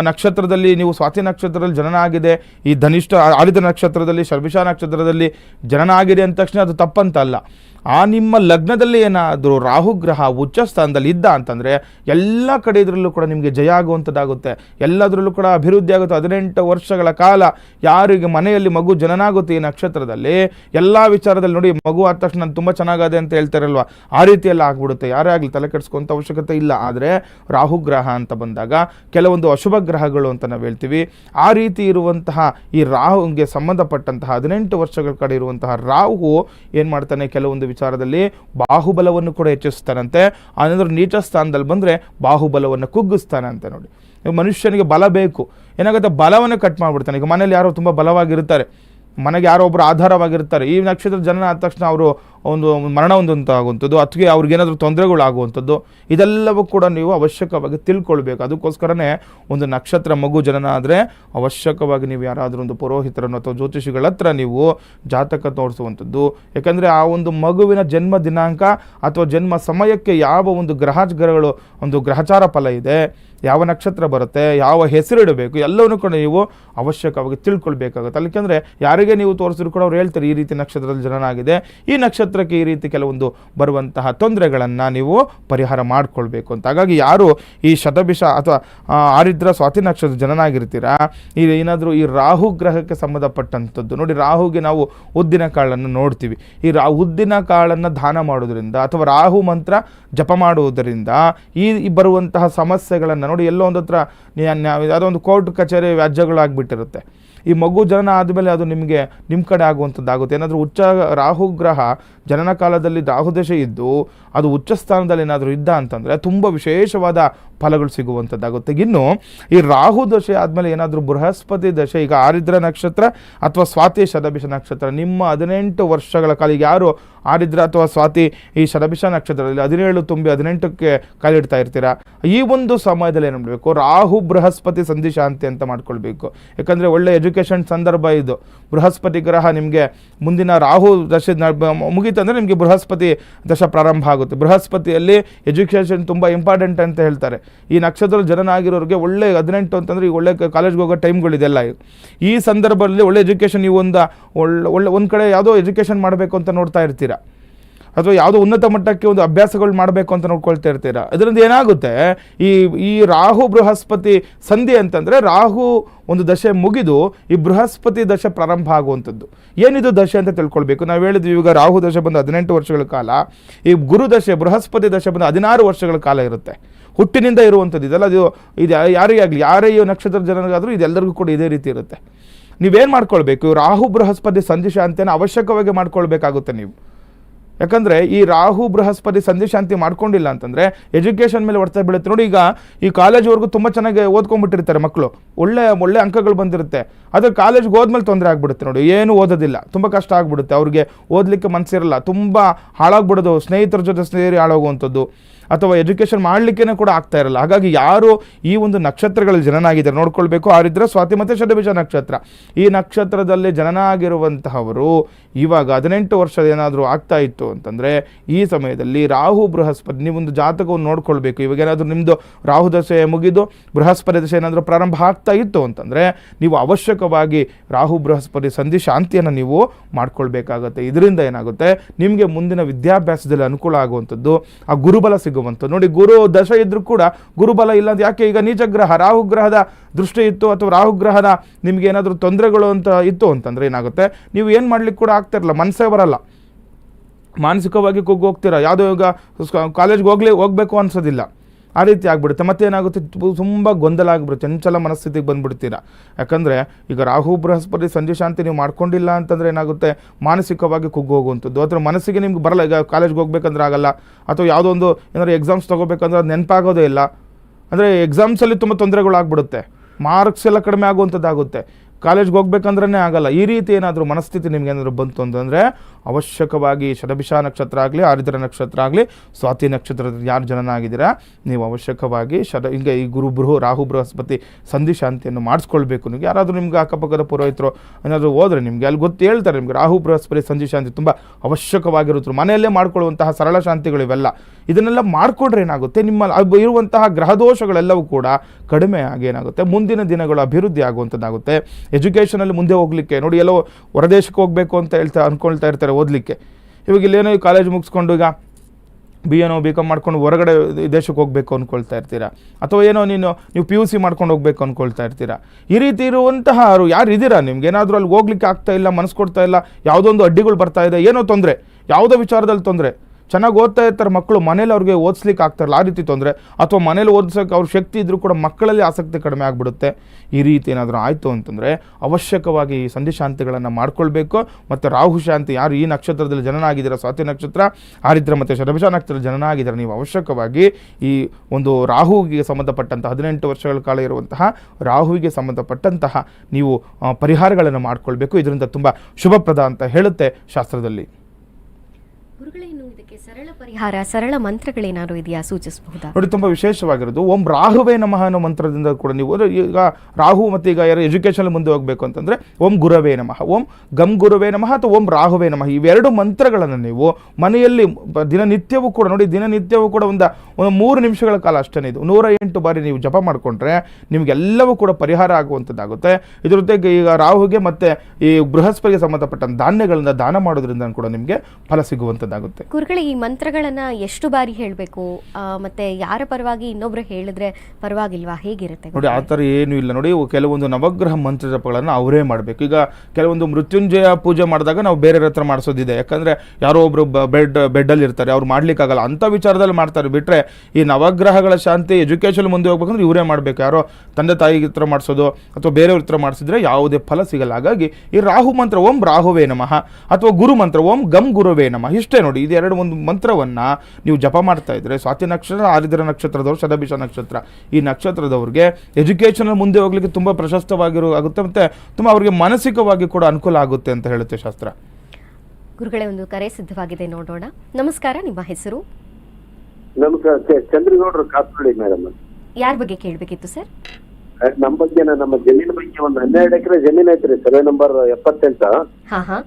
ನಕ್ಷತ್ರದಲ್ಲಿ, ನೀವು ಸ್ವಾತಿ ನಕ್ಷತ್ರದಲ್ಲಿ ಜನನ ಆಗಿದೆ ಈ ಧನಿಷ್ಠ ಆಡಿದ ನಕ್ಷತ್ರದಲ್ಲಿ ಶರ್ಭಿಷಾ ನಕ್ಷತ್ರದಲ್ಲಿ ಜನನ ಆಗಿದೆ ಅಂದ ತಕ್ಷಣ ಅದು ತಪ್ಪಂತಲ್ಲ ಆ ನಿಮ್ಮ ಲಗ್ನದಲ್ಲಿ ಏನಾದರೂ ರಾಹುಗ್ರಹ ಉಚ್ಚ ಸ್ಥಾನದಲ್ಲಿ ಇದ್ದ ಅಂತಂದರೆ ಎಲ್ಲ ಕಡೆ ಇದರಲ್ಲೂ ಕೂಡ ನಿಮಗೆ ಜಯ ಆಗುವಂಥದ್ದಾಗುತ್ತೆ. ಎಲ್ಲದರಲ್ಲೂ ಕೂಡ ಅಭಿವೃದ್ಧಿ ಆಗುತ್ತೆ. ಹದಿನೆಂಟು ವರ್ಷಗಳ ಕಾಲ ಯಾರಿಗೆ ಮನೆಯಲ್ಲಿ ಮಗು ಜನನಾಗುತ್ತೆ ಈ ನಕ್ಷತ್ರದಲ್ಲಿ, ಎಲ್ಲ ವಿಚಾರದಲ್ಲಿ ನೋಡಿ ಮಗು ಆದ ತಕ್ಷಣ ತುಂಬ ಚೆನ್ನಾಗದೆ ಅಂತ ಹೇಳ್ತಾರಲ್ವ? ಆ ರೀತಿಯೆಲ್ಲ ಆಗ್ಬಿಡುತ್ತೆ. ಯಾರೇ ಆಗಲಿ ತಲೆ ಕೆಡಿಸ್ಕೊಂತ ಅವಶ್ಯಕತೆ ಇಲ್ಲ. ಆದರೆ ರಾಹುಗ್ರಹ ಅಂತ ಬಂದಾಗ ಕೆಲವೊಂದು ಅಶುಭ ಗ್ರಹಗಳು ಅಂತ ನಾವು ಹೇಳ್ತೀವಿ. ಆ ರೀತಿ ಇರುವಂತಹ ಈ ರಾಹುಗೆ ಸಂಬಂಧಪಟ್ಟಂತಹ ಹದಿನೆಂಟು ವರ್ಷಗಳ ಕಡೆ ಇರುವಂತಹ ರಾಹು ಏನು ಮಾಡ್ತಾನೆ? ಕೆಲವೊಂದು ವಿಚಾರದಲ್ಲಿ ಬಾಹುಬಲವನ್ನು ಕೂಡ ಹೆಚ್ಚಿಸ್ತಾನಂತೆ. ಅನಂತರ ನೀಚ ಸ್ಥಾನದಲ್ಲಿ ಬಂದರೆ ಬಾಹುಬಲವನ್ನು ಕುಗ್ಗಿಸ್ತಾನಂತೆ ನೋಡಿ. ಮನುಷ್ಯನಿಗೆ ಬಲ ಬೇಕು. ಏನಾಗುತ್ತೆ? ಬಲವನ್ನು ಕಟ್ ಮಾಡಿಬಿಡ್ತಾನೆ. ಈಗ ಮನೇಲಿ ಯಾರೋ ತುಂಬ ಬಲವಾಗಿರ್ತಾರೆ. ಮನೆಗೆ ಯಾರೋ ಒಬ್ಬರು ಆಧಾರವಾಗಿರ್ತಾರೆ. ಈ ನಕ್ಷತ್ರ ಜನನ ಆದ ತಕ್ಷಣ ಅವರು ಒಂದು ಮರಣ ಹೊಂದುವಂಥ ಆಗುವಂಥದ್ದು ಅಥವಾ ಅವ್ರಿಗೇನಾದರೂ ತೊಂದರೆಗಳು ಆಗುವಂಥದ್ದು ಇದೆಲ್ಲವೂ ಕೂಡ ನೀವು ಅವಶ್ಯಕವಾಗಿ ತಿಳ್ಕೊಳ್ಬೇಕು. ಅದಕ್ಕೋಸ್ಕರನೇ ಒಂದು ನಕ್ಷತ್ರ ಮಗು ಜನನ ಆದರೆ ಅವಶ್ಯಕವಾಗಿ ನೀವು ಯಾರಾದರೂ ಒಂದು ಪುರೋಹಿತರನ್ನು ಅಥವಾ ಜ್ಯೋತಿಷಿಗಳ ಹತ್ರ ನೀವು ಜಾತಕ ತೋರಿಸುವಂಥದ್ದು. ಯಾಕಂದರೆ ಆ ಒಂದು ಮಗುವಿನ ಜನ್ಮ ದಿನಾಂಕ ಅಥವಾ ಜನ್ಮ ಸಮಯಕ್ಕೆ ಯಾವ ಒಂದು ಗ್ರಹಗಳು, ಒಂದು ಗ್ರಹಚಾರ ಫಲ ಇದೆ ಯಾವ ನಕ್ಷತ್ರ ಬರುತ್ತೆ, ಯಾವ ಹೆಸರಿಡಬೇಕು ಎಲ್ಲವನ್ನೂ ಕೂಡ ನೀವು ಅವಶ್ಯಕವಾಗಿ ತಿಳ್ಕೊಳ್ಬೇಕಾಗುತ್ತೆ. ಅಲ್ಲಿಕೆಂದರೆ ಯಾರಿಗೆ ನೀವು ತೋರಿಸಿದ್ರು ಕೂಡ ಅವ್ರು ಹೇಳ್ತಾರೆ, ಈ ರೀತಿ ನಕ್ಷತ್ರದಲ್ಲಿ ಜನನಾಗಿದೆ, ಈ ನಕ್ಷತ್ರಕ್ಕೆ ಈ ರೀತಿ ಕೆಲವೊಂದು ಬರುವಂತಹ ತೊಂದರೆಗಳನ್ನು ನೀವು ಪರಿಹಾರ ಮಾಡಿಕೊಳ್ಬೇಕು ಅಂತ. ಹಾಗಾಗಿ ಯಾರು ಈ ಶತಭಿಷ ಅಥವಾ ಆರಿದ್ರ ಸ್ವಾತಿ ನಕ್ಷತ್ರ ಜನನಾಗಿರ್ತೀರಾ, ಈ ಏನಾದರೂ ಈ ರಾಹು ಗ್ರಹಕ್ಕೆ ಸಂಬಂಧಪಟ್ಟಂಥದ್ದು, ನೋಡಿ ರಾಹುಗೆ ನಾವು ಉದ್ದಿನ ಕಾಳನ್ನು ನೋಡ್ತೀವಿ. ಈ ರಾ, ಉದ್ದಿನ ಕಾಳನ್ನು ದಾನ ಮಾಡೋದ್ರಿಂದ ಅಥವಾ ರಾಹು ಮಂತ್ರ ಜಪ ಮಾಡುವುದರಿಂದ ಈ ಈ ಬರುವಂತಹ ಸಮಸ್ಯೆಗಳನ್ನು ನೋಡಿ, ಎಲ್ಲೋ ಒಂದು ಹತ್ರ ಯಾವುದೋ ಒಂದು ಕೋರ್ಟ್ ಕಚೇರಿ ವ್ಯಾಜ್ಯಗಳಾಗ್ಬಿಟ್ಟಿರುತ್ತೆ. ಈ ಮಗು ಜನನ ಆದಮೇಲೆ ಅದು ನಿಮಗೆ ನಿಮ್ಮ ಕಡೆ ಆಗುವಂಥದ್ದಾಗುತ್ತೆ. ಏನಾದರೂ ಉಚ್ಚ ರಾಹು ಗ್ರಹ ಜನನ ಕಾಲದಲ್ಲಿ ರಾಹುದಶೆ ಇದ್ದು ಅದು ಉಚ್ಚ ಸ್ಥಾನದಲ್ಲಿ ಏನಾದರೂ ಇದ್ದ ಅಂತಂದರೆ ತುಂಬ ವಿಶೇಷವಾದ ಫಲಗಳು ಸಿಗುವಂಥದ್ದಾಗುತ್ತೆ. ಇನ್ನು ಈ ರಾಹು ದಶೆ ಆದಮೇಲೆ ಏನಾದರೂ ಬೃಹಸ್ಪತಿ ದಶೆ, ಈಗ ಆರಿದ್ರ ನಕ್ಷತ್ರ ಅಥವಾ ಸ್ವಾತಿ ಶತಭಿಷ ನಕ್ಷತ್ರ, ನಿಮ್ಮ ಹದಿನೆಂಟು ವರ್ಷಗಳ ಕಾಲ ಯಾರು ಆರಿದ್ರ ಅಥವಾ ಸ್ವಾತಿ ಈ ಶರಭಿಷ ನಕ್ಷತ್ರದಲ್ಲಿ ಹದಿನೇಳು ತುಂಬಿ ಹದಿನೆಂಟಕ್ಕೆ ಕಾಲಿಡ್ತಾ ಇರ್ತೀರಾ? ಈ ಒಂದು ಸಮಯದಲ್ಲಿ ಏನು ಮಾಡಬೇಕು? ರಾಹು, ಬೃಹಸ್ಪತಿ, ಸಂಧಿ, ಶಾಂತಿ ಅಂತ ಮಾಡ್ಕೊಳ್ಬೇಕು. ಯಾಕಂದರೆ ಒಳ್ಳೆ ಎಜುಕೇಷನ್ ಸಂದರ್ಭ ಇದು. ಬೃಹಸ್ಪತಿ ಗ್ರಹ ನಿಮಗೆ ಮುಂದಿನ ರಾಹು ದಶ ಮುಗೀತು ಅಂದರೆ ನಿಮಗೆ ಬೃಹಸ್ಪತಿ ದಶ ಪ್ರಾರಂಭ ಆಗುತ್ತೆ. ಬೃಹಸ್ಪತಿಯಲ್ಲಿ ಎಜುಕೇಷನ್ ತುಂಬ ಇಂಪಾರ್ಟೆಂಟ್ ಅಂತ ಹೇಳ್ತಾರೆ. ಈ ನಕ್ಷತ್ರ ಜನನ ಆಗಿರೋರಿಗೆ ಒಳ್ಳೆ ಹದಿನೆಂಟು ಅಂತಂದರೆ ಈಗ ಒಳ್ಳೆ ಕಾಲೇಜ್ಗೆ ಹೋಗೋ ಟೈಮ್ಗಳಿದೆಲ್ಲ ಈ ಸಂದರ್ಭದಲ್ಲಿ ಒಳ್ಳೆ ಎಜುಕೇಷನ್ ನೀವು ಒಂದು ಒಳ್ಳೆ ಒಳ್ಳೆ ಒಂದು ಕಡೆ ಯಾವುದೋ ಎಜುಕೇಷನ್ ಮಾಡಬೇಕು ಅಂತ ನೋಡ್ತಾ ಇರ್ತೀರಾ? ಅಥವಾ ಯಾವುದೋ ಉನ್ನತ ಮಟ್ಟಕ್ಕೆ ಒಂದು ಅಭ್ಯಾಸಗಳು ಮಾಡಬೇಕು ಅಂತ ನೋಡ್ಕೊಳ್ತಾ ಇರ್ತೀರ? ಅದರಿಂದ ಏನಾಗುತ್ತೆ? ಈ ಈ ರಾಹು ಬೃಹಸ್ಪತಿ ಸಂಧಿ ಅಂತಂದರೆ ರಾಹು ಒಂದು ದಶೆ ಮುಗಿದು ಈ ಬೃಹಸ್ಪತಿ ದಶೆ ಪ್ರಾರಂಭ ಆಗುವಂಥದ್ದು. ಏನಿದು ದಶೆ ಅಂತ ತಿಳ್ಕೊಳ್ಬೇಕು. ನಾವು ಹೇಳಿದ್ವಿ ಈಗ ರಾಹು ದಶೆ ಬಂದು ಹದಿನೆಂಟು ವರ್ಷಗಳ ಕಾಲ, ಈ ಗುರು ದಶೆ, ಬೃಹಸ್ಪತಿ ದಶೆ ಬಂದು ಹದಿನಾರು ವರ್ಷಗಳ ಕಾಲ ಇರುತ್ತೆ. ಹುಟ್ಟಿನಿಂದ ಇರುವಂಥದ್ದು ಇದೆಲ್ಲ, ಅದು ಇದು ಯಾರೇ ಆಗಲಿ ಯಾರೇ ನಕ್ಷತ್ರ ಜನರಿಗಾದರೂ ಇದೆಲ್ಲರಿಗೂ ಕೂಡ ಇದೇ ರೀತಿ ಇರುತ್ತೆ. ನೀವೇನು ಮಾಡ್ಕೊಳ್ಬೇಕು? ರಾಹು ಬೃಹಸ್ಪತಿ ಸಂಧಿ ಶಾಂತಿಯನ್ನು ಅವಶ್ಯಕವಾಗಿ ಮಾಡ್ಕೊಳ್ಬೇಕಾಗುತ್ತೆ ನೀವು. ಯಾಕಂದರೆ ಈ ರಾಹು ಬೃಹಸ್ಪತಿ ಸಂಧಿಶಾಂತಿ ಮಾಡ್ಕೊಂಡಿಲ್ಲ ಅಂತಂದರೆ ಎಜುಕೇಷನ್ ಮೇಲೆ ಹೊಡ್ತಾ ಬೀಳುತ್ತೆ. ನೋಡಿ ಈಗ ಈ ಕಾಲೇಜ್ವರೆಗೂ ತುಂಬ ಚೆನ್ನಾಗಿ ಓದ್ಕೊಂಡ್ಬಿಟ್ಟಿರ್ತಾರೆ ಮಕ್ಕಳು. ಒಳ್ಳೆ ಒಳ್ಳೆ ಅಂಕಗಳು ಬಂದಿರುತ್ತೆ. ಆದರೆ ಕಾಲೇಜ್ಗೆ ಹೋದ್ಮೇಲೆ ತೊಂದರೆ ಆಗ್ಬಿಡುತ್ತೆ ನೋಡಿ. ಏನು ಓದೋದಿಲ್ಲ. ತುಂಬ ಕಷ್ಟ ಆಗ್ಬಿಡುತ್ತೆ. ಅವ್ರಿಗೆ ಓದಲಿಕ್ಕೆ ಮನಸ್ಸಿರಲ್ಲ ತುಂಬ ಹಾಳಾಗ್ಬಿಡೋದು. ಸ್ನೇಹಿತರ ಜೊತೆ ಸೇರಿ ಹಾಳಾಗುವಂಥದ್ದು. ಅಥವಾ ಎಜುಕೇಷನ್ ಮಾಡಲಿಕ್ಕೇ ಕೂಡ ಆಗ್ತಾ ಇರಲ್ಲ. ಹಾಗಾಗಿ ಯಾರು ಈ ಒಂದು ನಕ್ಷತ್ರಗಳಲ್ಲಿ ಜನನಾಗಿದ್ದಾರೆ ನೋಡ್ಕೊಳ್ಬೇಕು. ಆರಿದ್ರೆ ಸ್ವಾತಿ ಮತ್ತು ಶತಭಿಷ ನಕ್ಷತ್ರ. ಈ ನಕ್ಷತ್ರದಲ್ಲಿ ಜನನಾಗಿರುವಂತಹವರು ಇವಾಗ ಹದಿನೆಂಟು ವರ್ಷದ ಏನಾದರೂ ಆಗ್ತಾ ಇತ್ತು ಅಂತಂದರೆ ಈ ಸಮಯದಲ್ಲಿ ರಾಹು ಬೃಹಸ್ಪತಿ ನೀವೊಂದು ಜಾತಕವನ್ನು ನೋಡ್ಕೊಳ್ಬೇಕು. ಇವಾಗ ಏನಾದರೂ ನಿಮ್ಮದು ರಾಹು ದಶೆ ಮುಗಿದು ಬೃಹಸ್ಪತಿ ದಶೆ ಏನಾದರೂ ಪ್ರಾರಂಭ ಆಗ್ತಾ ಇತ್ತು ಅಂತಂದರೆ ನೀವು ಅವಶ್ಯಕವಾಗಿ ರಾಹು ಬೃಹಸ್ಪತಿ ಸಂಧಿ ಶಾಂತಿಯನ್ನು ನೀವು ಮಾಡ್ಕೊಳ್ಬೇಕಾಗತ್ತೆ. ಇದರಿಂದ ಏನಾಗುತ್ತೆ? ನಿಮಗೆ ಮುಂದಿನ ವಿದ್ಯಾಭ್ಯಾಸದಲ್ಲಿ ಅನುಕೂಲ ಆಗುವಂಥದ್ದು ಆ ಗುರುಬಲ ಸಿಗುವಂಥದ್ದು ನೋಡಿ, ಗುರು ದಶ ಇದ್ರೂ ಕೂಡ ಗುರುಬಲ ಇಲ್ಲ ಅಂತ ಯಾಕೆ? ಈಗ ನೀಚಗ್ರಹ ರಾಹು ಗ್ರಹದ ದೃಷ್ಟಿ ಇತ್ತು ಅಥವಾ ರಾಹುಗ್ರಹದ ನಿಮ್ಗೆ ಏನಾದರೂ ತೊಂದರೆಗಳು ಅಂತ ಇತ್ತು ಅಂತಂದರೆ ಏನಾಗುತ್ತೆ? ನೀವು ಏನು ಮಾಡ್ಲಿಕ್ಕೆ ಕೂಡ ಆಗ್ತಿರಲ್ಲ ಮನಸ್ಸೇ ಬರಲ್ಲ. ಮಾನಸಿಕವಾಗಿ ಕೂಗ್ ಹೋಗ್ತೀರಾ? ಯಾವುದೋ ಈಗ ಕಾಲೇಜ್ಗೆ ಹೋಗ್ಲಿ, ಹೋಗಬೇಕು ಅನ್ಸೋದಿಲ್ಲ. ಆ ರೀತಿ ಆಗ್ಬಿಡುತ್ತೆ. ಮತ್ತೆ ಏನಾಗುತ್ತೆ ತುಂಬ ಗೊಂದಲ ಆಗಿಬಿಡುತ್ತೆ. ಚಂಚಲ ಮನಸ್ಥಿತಿಗೆ ಬಂದುಬಿಡ್ತೀರಾ? ಯಾಕಂದರೆ ಈಗ ರಾಹು, ಬೃಹಸ್ಪತಿ ಸಂಜೆ ಶಾಂತಿ ನೀವು ಮಾಡ್ಕೊಂಡಿಲ್ಲ ಅಂತಂದರೆ ಏನಾಗುತ್ತೆ? ಮಾನಸಿಕವಾಗಿ ಕುಗ್ಗೋಗುವಂಥದ್ದು ಅಥವಾ ಮನಸ್ಸಿಗೆ ನಿಮ್ಗೆ ಬರಲ್ಲ. ಈಗ ಕಾಲೇಜ್ಗೆ ಹೋಗ್ಬೇಕಂದ್ರೆ ಆಗಲ್ಲ. ಅಥವಾ ಯಾವುದೋ ಒಂದು ಏನಾದ್ರು ಎಕ್ಸಾಮ್ಸ್ ತೊಗೋಬೇಕಂದ್ರೆ ಅದು ನೆನಪಾಗೋದೇ ಇಲ್ಲ. ಅಂದರೆ ಎಕ್ಸಾಮ್ಸಲ್ಲಿ ತುಂಬ ತೊಂದರೆಗಳಾಗ್ಬಿಡುತ್ತೆ ಮಾರ್ಕ್ಸ್ ಎಲ್ಲ ಕಡಿಮೆ ಆಗುವಂಥದ್ದಾಗುತ್ತೆ. ಕಾಲೇಜ್ಗೆ ಹೋಗ್ಬೇಕಂದ್ರೇ ಆಗಲ್ಲ. ಈ ರೀತಿ ಏನಾದರೂ ಮನಸ್ಥಿತಿ ನಿಮ್ಗೆ ಏನಾದರೂ ಬಂತು ಅಂತಂದರೆ ಅವಶ್ಯಕವಾಗಿ ಶತಭಿಷ ನಕ್ಷತ್ರ ಆಗಲಿ, ಆರಿದ್ರ ನಕ್ಷತ್ರ ಆಗಲಿ, ಸ್ವಾತಿ ನಕ್ಷತ್ರದ ಯಾರು ಜನನಾಗಿದ್ದೀರಾ, ನೀವು ಅವಶ್ಯಕವಾಗಿ ಶತ ಹಿಂಗೆ ಈ ಗುರು ಬೃಹ, ರಾಹು ಬೃಹಸ್ಪತಿ ಸಂಧಿ ಶಾಂತಿಯನ್ನು ಮಾಡಿಸ್ಕೊಳ್ಬೇಕು. ನಿಮಗೆ ಯಾರಾದರೂ ನಿಮ್ಗೆ ಅಕ್ಕಪಕ್ಕದ ಪುರೋಹಿತರು ಏನಾದರೂ ಹೋದರೆ ನಿಮಗೆ ಅಲ್ಲಿ ಗೊತ್ತು ಹೇಳ್ತಾರೆ ನಿಮಗೆ, ರಾಹು ಬೃಹಸ್ಪತಿ ಸಂಧಿ ಶಾಂತಿ ತುಂಬ ಅವಶ್ಯಕವಾಗಿರುತ್ತೆ ಮನೆಯಲ್ಲೇ ಮಾಡ್ಕೊಳ್ಳುವಂತಹ ಸರಳ ಶಾಂತಿಗಳು ಇವೆಲ್ಲ. ಇದನ್ನೆಲ್ಲ ಮಾಡಿಕೊಂಡ್ರೆ ಏನಾಗುತ್ತೆ? ನಿಮ್ಮ ಇರುವಂತಹ ಗ್ರಹದೋಷಗಳೆಲ್ಲವೂ ಕೂಡ ಕಡಿಮೆ ಆಗೇನಾಗುತ್ತೆ ಮುಂದಿನ ದಿನಗಳು ಅಭಿವೃದ್ಧಿ ಆಗುವಂಥದ್ದಾಗುತ್ತೆ. ಎಜುಕೇಷನಲ್ಲಿ ಮುಂದೆ ಹೋಗಲಿಕ್ಕೆ ನೋಡಿ, ಎಲ್ಲೋ ಹೊರದೇಶಕ್ಕೆ ಹೋಗಬೇಕು ಅಂತ ಹೇಳ್ತಾ ಅಂದ್ಕೊಳ್ತಾ ಇರ್ತಾರೆ. ಓದಲಿಕ್ಕೆ. ಇವಾಗ ಇಲ್ಲೇನೋ ಈ ಕಾಲೇಜ್ ಮುಗಿಸ್ಕೊಂಡು ಈಗ ಬಿ ಎನೋ ಬಿ ಕಾಮ್ ಮಾಡ್ಕೊಂಡು ಹೊರಗಡೆ ದೇಶಕ್ಕೆ ಹೋಗಬೇಕು ಅಂದ್ಕೊಳ್ತಾ ಇರ್ತೀರಾ? ಅಥವಾ ಏನೋ ನೀನು, ನೀವು ಪಿ ಯು ಸಿ ಮಾಡ್ಕೊಂಡು ಹೋಗ್ಬೇಕು ಅಂದ್ಕೊಳ್ತಾ ಇರ್ತೀರಾ? ಈ ರೀತಿ ಇರುವಂತಹ ಯಾರು ಇದ್ದೀರಾ? ನಿಮ್ಗೆ ಏನಾದರೂ ಅಲ್ಲಿ ಹೋಗ್ಲಿಕ್ಕೆ ಆಗ್ತಾ ಇಲ್ಲ, ಮನಸ್ಸು ಕೊಡ್ತಾ ಇಲ್ಲ, ಯಾವುದೋ ಒಂದು ಅಡ್ಡಿಗಳು ಬರ್ತಾ ಇದೆ, ಏನೋ ತೊಂದರೆ, ಯಾವುದೋ ವಿಚಾರದಲ್ಲಿ ತೊಂದರೆ. ಚೆನ್ನಾಗಿ ಓದ್ತಾ ಇರ್ತಾರೆ ಮಕ್ಕಳು, ಮನೇಲಿ ಅವ್ರಿಗೆ ಓದಿಸ್ಲಿಕ್ಕೆ ಆಗ್ತಾರಲ್ಲ ಆ ರೀತಿ ತೊಂದರೆ. ಅಥವಾ ಮನೇಲಿ ಓದಿಸೋಕೆ ಅವ್ರ ಶಕ್ತಿ ಇದ್ದರೂ ಕೂಡ ಮಕ್ಕಳಲ್ಲಿ ಆಸಕ್ತಿ ಕಡಿಮೆ ಆಗಿಬಿಡುತ್ತೆ. ಈ ರೀತಿ ಏನಾದರೂ ಆಯಿತು ಅಂತಂದರೆ ಅವಶ್ಯಕವಾಗಿ ಈ ಸಂಧಿ ಶಾಂತಿಗಳನ್ನು ಮಾಡ್ಕೊಳ್ಬೇಕು. ಮತ್ತು ರಾಹು ಶಾಂತಿ, ಯಾರು ಈ ನಕ್ಷತ್ರದಲ್ಲಿ ಜನನಾಗಿದ್ದೀರಾ, ಸ್ವಾತಿ ನಕ್ಷತ್ರ, ಆರಿದ್ರ ಮತ್ತು ಶರಭಶ ನಕ್ಷತ್ರ ಜನನಾಗಿದ್ದಾರೆ, ನೀವು ಅವಶ್ಯಕವಾಗಿ ಈ ಒಂದು ರಾಹುವಿಗೆ ಸಂಬಂಧಪಟ್ಟಂಥ ಹದಿನೆಂಟು ವರ್ಷಗಳ ಕಾಲ ಇರುವಂತಹ ರಾಹುವಿಗೆ ಸಂಬಂಧಪಟ್ಟಂತಹ ನೀವು ಪರಿಹಾರಗಳನ್ನು ಮಾಡಿಕೊಳ್ಬೇಕು. ಇದರಿಂದ ತುಂಬ ಶುಭಪ್ರದ ಅಂತ ಹೇಳುತ್ತೆ ಶಾಸ್ತ್ರದಲ್ಲಿ. ಸರಳ ಪರಿಹಾರ ಸರಳ ಮಂತ್ರಗಳೇನಾದ್ರು ಇದೆಯಾ? ಸೂಚಿಸಬಹುದು? ನೋಡಿ ತುಂಬ ವಿಶೇಷವಾಗಿರೋದು ಓಂ ರಾಹುವೇ ನಮಃ ಅನ್ನೋ ಮಂತ್ರದಿಂದ ಕೂಡ ನೀವು ಅಂದ್ರೆ ಈಗ ರಾಹು ಮತ್ತು ಈಗ ಯಾರು ಎಜುಕೇಷನ್ ಮುಂದೆ ಹೋಗಬೇಕು ಅಂತಂದರೆ ಓಂ ಗುರವೇ ನಮಃ ಓಂ ಗಮ್ ಗುರುವೇ ನಮಃ ಅಥವಾ ಓಂ ರಾಹುವೇ ನಮಃ ಇವೆರಡು ಮಂತ್ರಗಳನ್ನು ನೀವು ಮನೆಯಲ್ಲಿ ದಿನನಿತ್ಯವೂ ಕೂಡ ನೋಡಿ ದಿನನಿತ್ಯವೂ ಕೂಡ ಒಂದು ಒಂದು ಮೂರು ನಿಮಿಷಗಳ ಕಾಲ ಅಷ್ಟೇ ಇದು. ನೂರ ಎಂಟು ಬಾರಿ ನೀವು ಜಪ ಮಾಡಿಕೊಂಡ್ರೆ ನಿಮಗೆಲ್ಲವೂ ಕೂಡ ಪರಿಹಾರ ಆಗುವಂಥದ್ದಾಗುತ್ತೆ. ಇದ್ರ ಜೊತೆಗೆ ಈಗ ರಾಹುಗೆ ಮತ್ತು ಈ ಬೃಹಸ್ಪತಿಗೆ ಸಂಬಂಧಪಟ್ಟ ಧಾನ್ಯಗಳಿಂದ ದಾನ ಮಾಡೋದ್ರಿಂದ ಕೂಡ ನಿಮಗೆ ಫಲ ಸಿಗುವಂಥದ್ದಾಗುತ್ತೆ. ಗುರುಗಳೇ ಈ ಮಂತ್ರಗಳನ್ನ ಎಷ್ಟು ಬಾರಿ ಹೇಳಬೇಕು? ಮತ್ತೆ ಯಾರ ಪರವಾಗಿ ಇನ್ನೊಬ್ಬರು ಹೇಳಿದ್ರೆ ಪರವಾಗಿಲ್ವಾ? ಹೇಗಿರುತ್ತೆ ನೋಡಿ ಆ ಥರ ಏನೂ ಇಲ್ಲ. ನೋಡಿ ಕೆಲವೊಂದು ನವಗ್ರಹ ಮಂತ್ರ ಜಪಗಳನ್ನು ಅವರೇ ಮಾಡಬೇಕು. ಈಗ ಕೆಲವೊಂದು ಮೃತ್ಯುಂಜಯ ಪೂಜೆ ಮಾಡಿದಾಗ ನಾವು ಬೇರೆ ಹತ್ರ ಮಾಡಿಸೋದಿದೆ. ಯಾಕಂದರೆ ಯಾರೋ ಒಬ್ಬರು ಬೆಡ್ ಬೆಡ್ಡಲ್ಲಿ ಇರ್ತಾರೆ. ಅವ್ರು ಮಾಡ್ಲಿಕ್ಕಾಗಲ್ಲ. ಅಂಥ ವಿಚಾರದಲ್ಲಿ ಮಾಡ್ತಾರೆ. ಬಿಟ್ಟರೆ ಈ ನವಗ್ರಹಗಳ ಶಾಂತಿ ಎಜುಕೇಷನ್ ಮುಂದೆ ಹೋಗ್ಬೇಕಂದ್ರೆ ಇವರೇ ಮಾಡಬೇಕು. ಯಾರೋ ತಂದೆ ತಾಯಿ ಹತ್ರ ಮಾಡಿಸೋದು ಅಥವಾ ಬೇರೆಯವ್ರ ಹತ್ರ ಮಾಡಿಸಿದ್ರೆ ಯಾವುದೇ ಫಲ ಸಿಗಲ್ಲ. ಹಾಗಾಗಿ ಈ ರಾಹು ಮಂತ್ರ ಓಂ ರಾಹುವೇ ನಮಃ ಅಥವಾ ಗುರು ಮಂತ್ರ ಓಂ ಗಮ್ ಗುರುವೇ ನಮಃ. ಇಷ್ಟೇ ನೋಡಿ. ಇದು ಎರಡು ಒಂದು ಮಂತ್ರವನ್ನು ನೀವು ಜಪ ಮಾಡ್ತಾ ಇದ್ರೆ ಸ್ವಾತಿ ನಕ್ಷತ್ರ ಆರಿದ್ರ ನಕ್ಷತ್ರದವರು ಶತಭಿಷ ನಕ್ಷತ್ರ. ಈ ನಕ್ಷತ್ರದವ್ರಿಗೆ ಎಜುಕೇಷನ್ ಮುಂದೆ ಹೋಗ್ಲಿಕ್ಕೆ ತುಂಬ ಪ್ರಶಸ್ತವಾಗಿರೋ ಆಗುತ್ತೆ ಮತ್ತೆ ತುಂಬ ಅವರಿಗೆ ಮಾನಸಿಕವಾಗಿ ಕೂಡ ಅನುಕೂಲ ಆಗುತ್ತೆ ಅಂತ ಹೇಳುತ್ತೆ ಶಾಸ್ತ್ರ. ಗುರುಗಳೇ ಒಂದು ಕರೆ ಸಿದ್ಧವಾಗಿದೆ ನೋಡೋಣ. ನಮಸ್ಕಾರ ನಿಮ್ಮ ಹೆಸರು? ನಮಸ್ಕಾರ ಚಂದ್ರಗೌಡ್ರು ಮೇಡಮ್. ಯಾರ ಬಗ್ಗೆ ಕೇಳಬೇಕಿತ್ತು ಸರ್? ನಮ್ಮ ಬಗ್ಗೆ ನಮ್ಮ ಜಮೀನ್ ಬಗ್ಗೆ ಒಂದು ಹನ್ನೆರಡು ಎಕರೆ ಜಮೀನ್ ಐತ್ರಿ ಸರ್ವೆ ನಂಬರ್ ಎಪ್ಪತ್ತೆಂಟ. ಹಾ ಹಾ.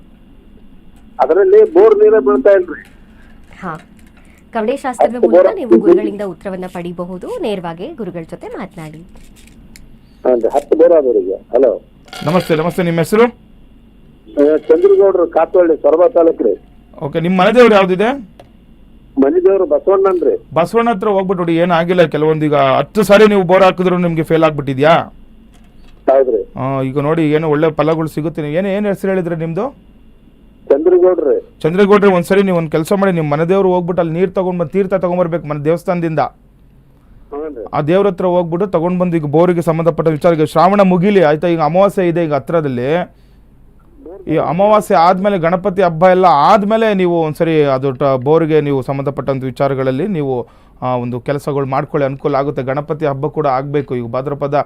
ಅದರಲ್ಲಿ ಬೋರ್ ನೀರೇ ಬೀಳ್ತಾ ಇಲ್ರಿ. ಹಾ. ಕವಡೆ ಶಾಸ್ತ್ರದ ಮೂಲಕ ನೀವು ಗುರುಗಳಿಂದ ಉತ್ತರವನ್ನ ಪಡಿಬಹುದು. ನೇರವಾಗಿ ಗುರುಗಳ ಜೊತೆ ಮಾತನಾಡಿ. ಹತ್ತು ಬೋರ್ ಹಲೋ ನಮಸ್ತೆ ನಮಸ್ತೆ ನಿಮ್ಮ ಹೆಸರು? ಚಂದ್ರಗೌಡ್ರು ಕಾತ್ವಳ್ಳಿ ಸೊರಬ ತಾಲೂಕ್ರಿ. ಓಕೆ ನಿಮ್ಮ ಮನೆದೇವ್ರು ಯಾವ್ದಿದೆ? ಮನೆದೇವ್ರು ಬಸವಣ್ಣನ್ರಿ. ಬಸವಣ್ಣ ಹತ್ರ ಹೋಗ್ಬಿಟ್ಟು ನೋಡಿ ಏನಾಗಿಲ್ಲ ಕೆಲವೊಂದು ಈಗ ಹತ್ತು ಸಾರಿ ನೀವು ಬೋರ್ ಹಾಕಿದ್ರು ನಿಮ್ಗೆ ಫೇಲ್ ಆಗ್ಬಿಟ್ಟಿದ್ಯಾ? ಹೌದ್ರಿ. ಆ, ಈಗ ನೋಡಿ ಏನೋ ಒಳ್ಳೆ ಫಲಗಳು ಸಿಗುತ್ತೆ. ನೀವು ಏನು ಏನು ಹೆಸರು ಹೇಳಿದ್ರೆ ನಿಮ್ಮದು ಚಂದ್ರಗೌಡ್ರಿ. ಚಂದ್ರಗೌಡ್ರೆ ಒಂದ್ಸರಿ ನೀವು ಒಂದು ಕೆಲಸ ಮಾಡಿ ನಿಮ್ಮ ಮನದೇವ್ರು ಹೋಗ್ಬಿಟ್ಟು ಅಲ್ಲಿ ನೀರು ತಗೊಂಡ್ ಬಂದು ತೀರ್ಥ ತಗೊಂಡ್ಬರ್ಬೇಕು ಮನೆ ದೇವಸ್ಥಾನದಿಂದ. ಆ ದೇವ್ರ ಹತ್ರ ಹೋಗ್ಬಿಟ್ಟು ತಗೊಂಡ್ ಬಂದು ಈಗ ಬೋರಿಗೆ ಸಂಬಂಧಪಟ್ಟ ವಿಚಾರ ಈಗ ಶ್ರಾವಣ ಮುಗಿಲಿ ಆಯ್ತಾ? ಈಗ ಅಮಾವಾಸ್ಯೆ ಇದೆ ಈಗ ಹತ್ರದಲ್ಲಿ. ಈ ಅಮಾವಾಸ್ಯೆ ಆದ್ಮೇಲೆ ಗಣಪತಿ ಹಬ್ಬ ಎಲ್ಲ ಆದ್ಮೇಲೆ ನೀವು ಒಂದ್ಸರಿ ಅದು ಟ- ಬೋರಿಗೆ ನೀವು ಸಂಬಂಧಪಟ್ಟಂತ ವಿಚಾರಗಳಲ್ಲಿ ನೀವು ಒಂದು ಕೆಲಸಗಳು ಮಾಡ್ಕೊಳ್ಳಿ ಅನುಕೂಲ ಆಗುತ್ತೆ. ಗಣಪತಿ ಹಬ್ಬ ಕೂಡ ಆಗಬೇಕು. ಈಗ ಭಾದ್ರಪದ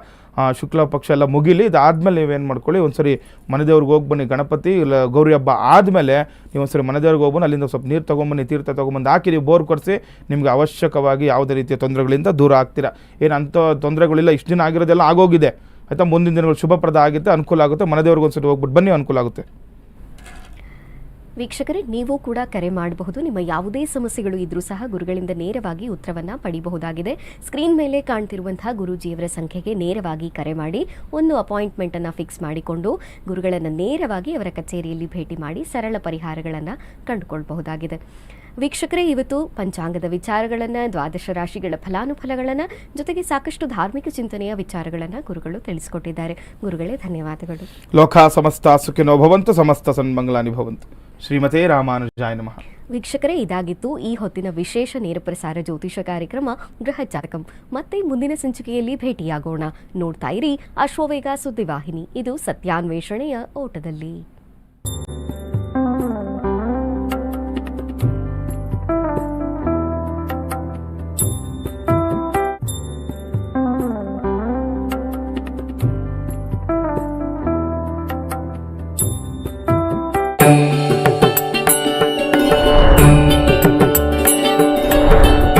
ಶುಕ್ಲ ಪಕ್ಷ ಎಲ್ಲ ಮುಗಿಲಿ, ಇದಾದಮೇಲೆ ನೀವೇನು ಮಾಡ್ಕೊಳ್ಳಿ, ಒಂದ್ಸರಿ ಮನೆದೇವ್ರಿಗೆ ಹೋಗಿ ಬನ್ನಿ ಗಣಪತಿ, ಇಲ್ಲ ಗೌರಿ ಹಬ್ಬ ಆದಮೇಲೆ ನೀವು ಒಂದ್ಸರಿ ಮನೆದೇವ್ರಿಗೆ ಹೋಗ್ಬಂದು ಅಲ್ಲಿಂದ ಸ್ವಲ್ಪ ನೀರು ತೊಗೊಂಬನ್ನಿ, ತೀರ್ಥ ತೊಗೊಂಬಂದು ಹಾಕಿ ನೀವು ಬೋರ್ ಕೊಡಿಸಿ ನಿಮಗೆ ಅವಶ್ಯಕವಾಗಿ ಯಾವುದೇ ರೀತಿಯ ತೊಂದರೆಗಳಿಂದ ದೂರ ಆಗ್ತೀರಾ. ಏನು ಅಂಥ ತೊಂದರೆಗಳಿಲ್ಲ, ಇಷ್ಟು ದಿನ ಆಗಿರೋದೆಲ್ಲ ಆಗೋಗಿದೆ. ಆಯಿತಾ? ಮುಂದಿನ ದಿನಗಳು ಶುಭಪ್ರದ ಆಗುತ್ತೆ ಅನುಕೂಲ ಆಗುತ್ತೆ ಮನೆದೇವ್ರಿಗೆ ಒಂದ್ಸರಿ ಹೋಗ್ಬಿಟ್ಟು ಬನ್ನಿ, ಅನುಕೂಲ ಆಗುತ್ತೆ. ವೀಕ್ಷಕರೇ, ನೀವು ಕೂಡ ಕರೆ ಮಾಡಬಹುದು. ನಿಮ್ಮ ಯಾವುದೇ ಸಮಸ್ಯೆಗಳು ಇದ್ರೂ ಸಹ ಗುರುಗಳಿಂದ ನೇರವಾಗಿ ಉತ್ತರವನ್ನು ಪಡಿಬಹುದಾಗಿದೆ. ಸ್ಕ್ರೀನ್ ಮೇಲೆ ಕಾಣ್ತಿರುವಂತಹ ಗುರುಜಿಯವರ ಸಂಖ್ಯೆಗೆ ನೇರವಾಗಿ ಕರೆ ಮಾಡಿ, ಒಂದು ಅಪಾಯಿಂಟ್ಮೆಂಟ್ ಅನ್ನು ಫಿಕ್ಸ್ ಮಾಡಿಕೊಂಡು, ಗುರುಗಳನ್ನು ನೇರವಾಗಿ ಅವರ ಕಚೇರಿಯಲ್ಲಿ ಭೇಟಿ ಮಾಡಿ ಸರಳ ಪರಿಹಾರಗಳನ್ನು ಕಂಡುಕೊಳ್ಳಬಹುದಾಗಿದೆ ವೀಕ್ಷಕರೇ, ಇವತ್ತು ಪಂಚಾಂಗದ ವಿಚಾರಗಳನ್ನು, ದ್ವಾದಶ ರಾಶಿಗಳ ಫಲಾನುಫಲಗಳನ್ನು, ಜೊತೆಗೆ ಸಾಕಷ್ಟು ಧಾರ್ಮಿಕ ಚಿಂತನೆಯ ವಿಚಾರಗಳನ್ನು ಗುರುಗಳು ತಿಳಿಸಿಕೊಟ್ಟಿದ್ದಾರೆ. ಗುರುಗಳೇ, ಧನ್ಯವಾದಗಳು. ಲೋಕ ಸಮಸ್ತ ಸುಖಿನೋ ಭವಂತು, ಸಮಸ್ತ ಸನ್ಮಂಗಲಾನಿ ಭವಂತು. ಶ್ರೀಮತೆ ರಾಮಾನುಜಾಯ ನಮಃ. ವೀಕ್ಷಕರೇ, ಇದಾಗಿತ್ತು ಈ ಹೊತ್ತಿನ ವಿಶೇಷ ನೇರ ಪ್ರಸಾರ ಜ್ಯೋತಿಷ ಕಾರ್ಯಕ್ರಮ ಗೃಹ ಜಾತಕಂ ಮತ್ತೆ ಮುಂದಿನ ಸಂಚಿಕೆಯಲ್ಲಿ ಭೇಟಿಯಾಗೋಣ. ನೋಡ್ತಾ ಇರಿ ಅಶ್ವವೇಗ ಸುದ್ದಿವಾಹಿನಿ. ಇದು ಸತ್ಯಾನ್ವೇಷಣೆಯ ಓಟದಲ್ಲಿ.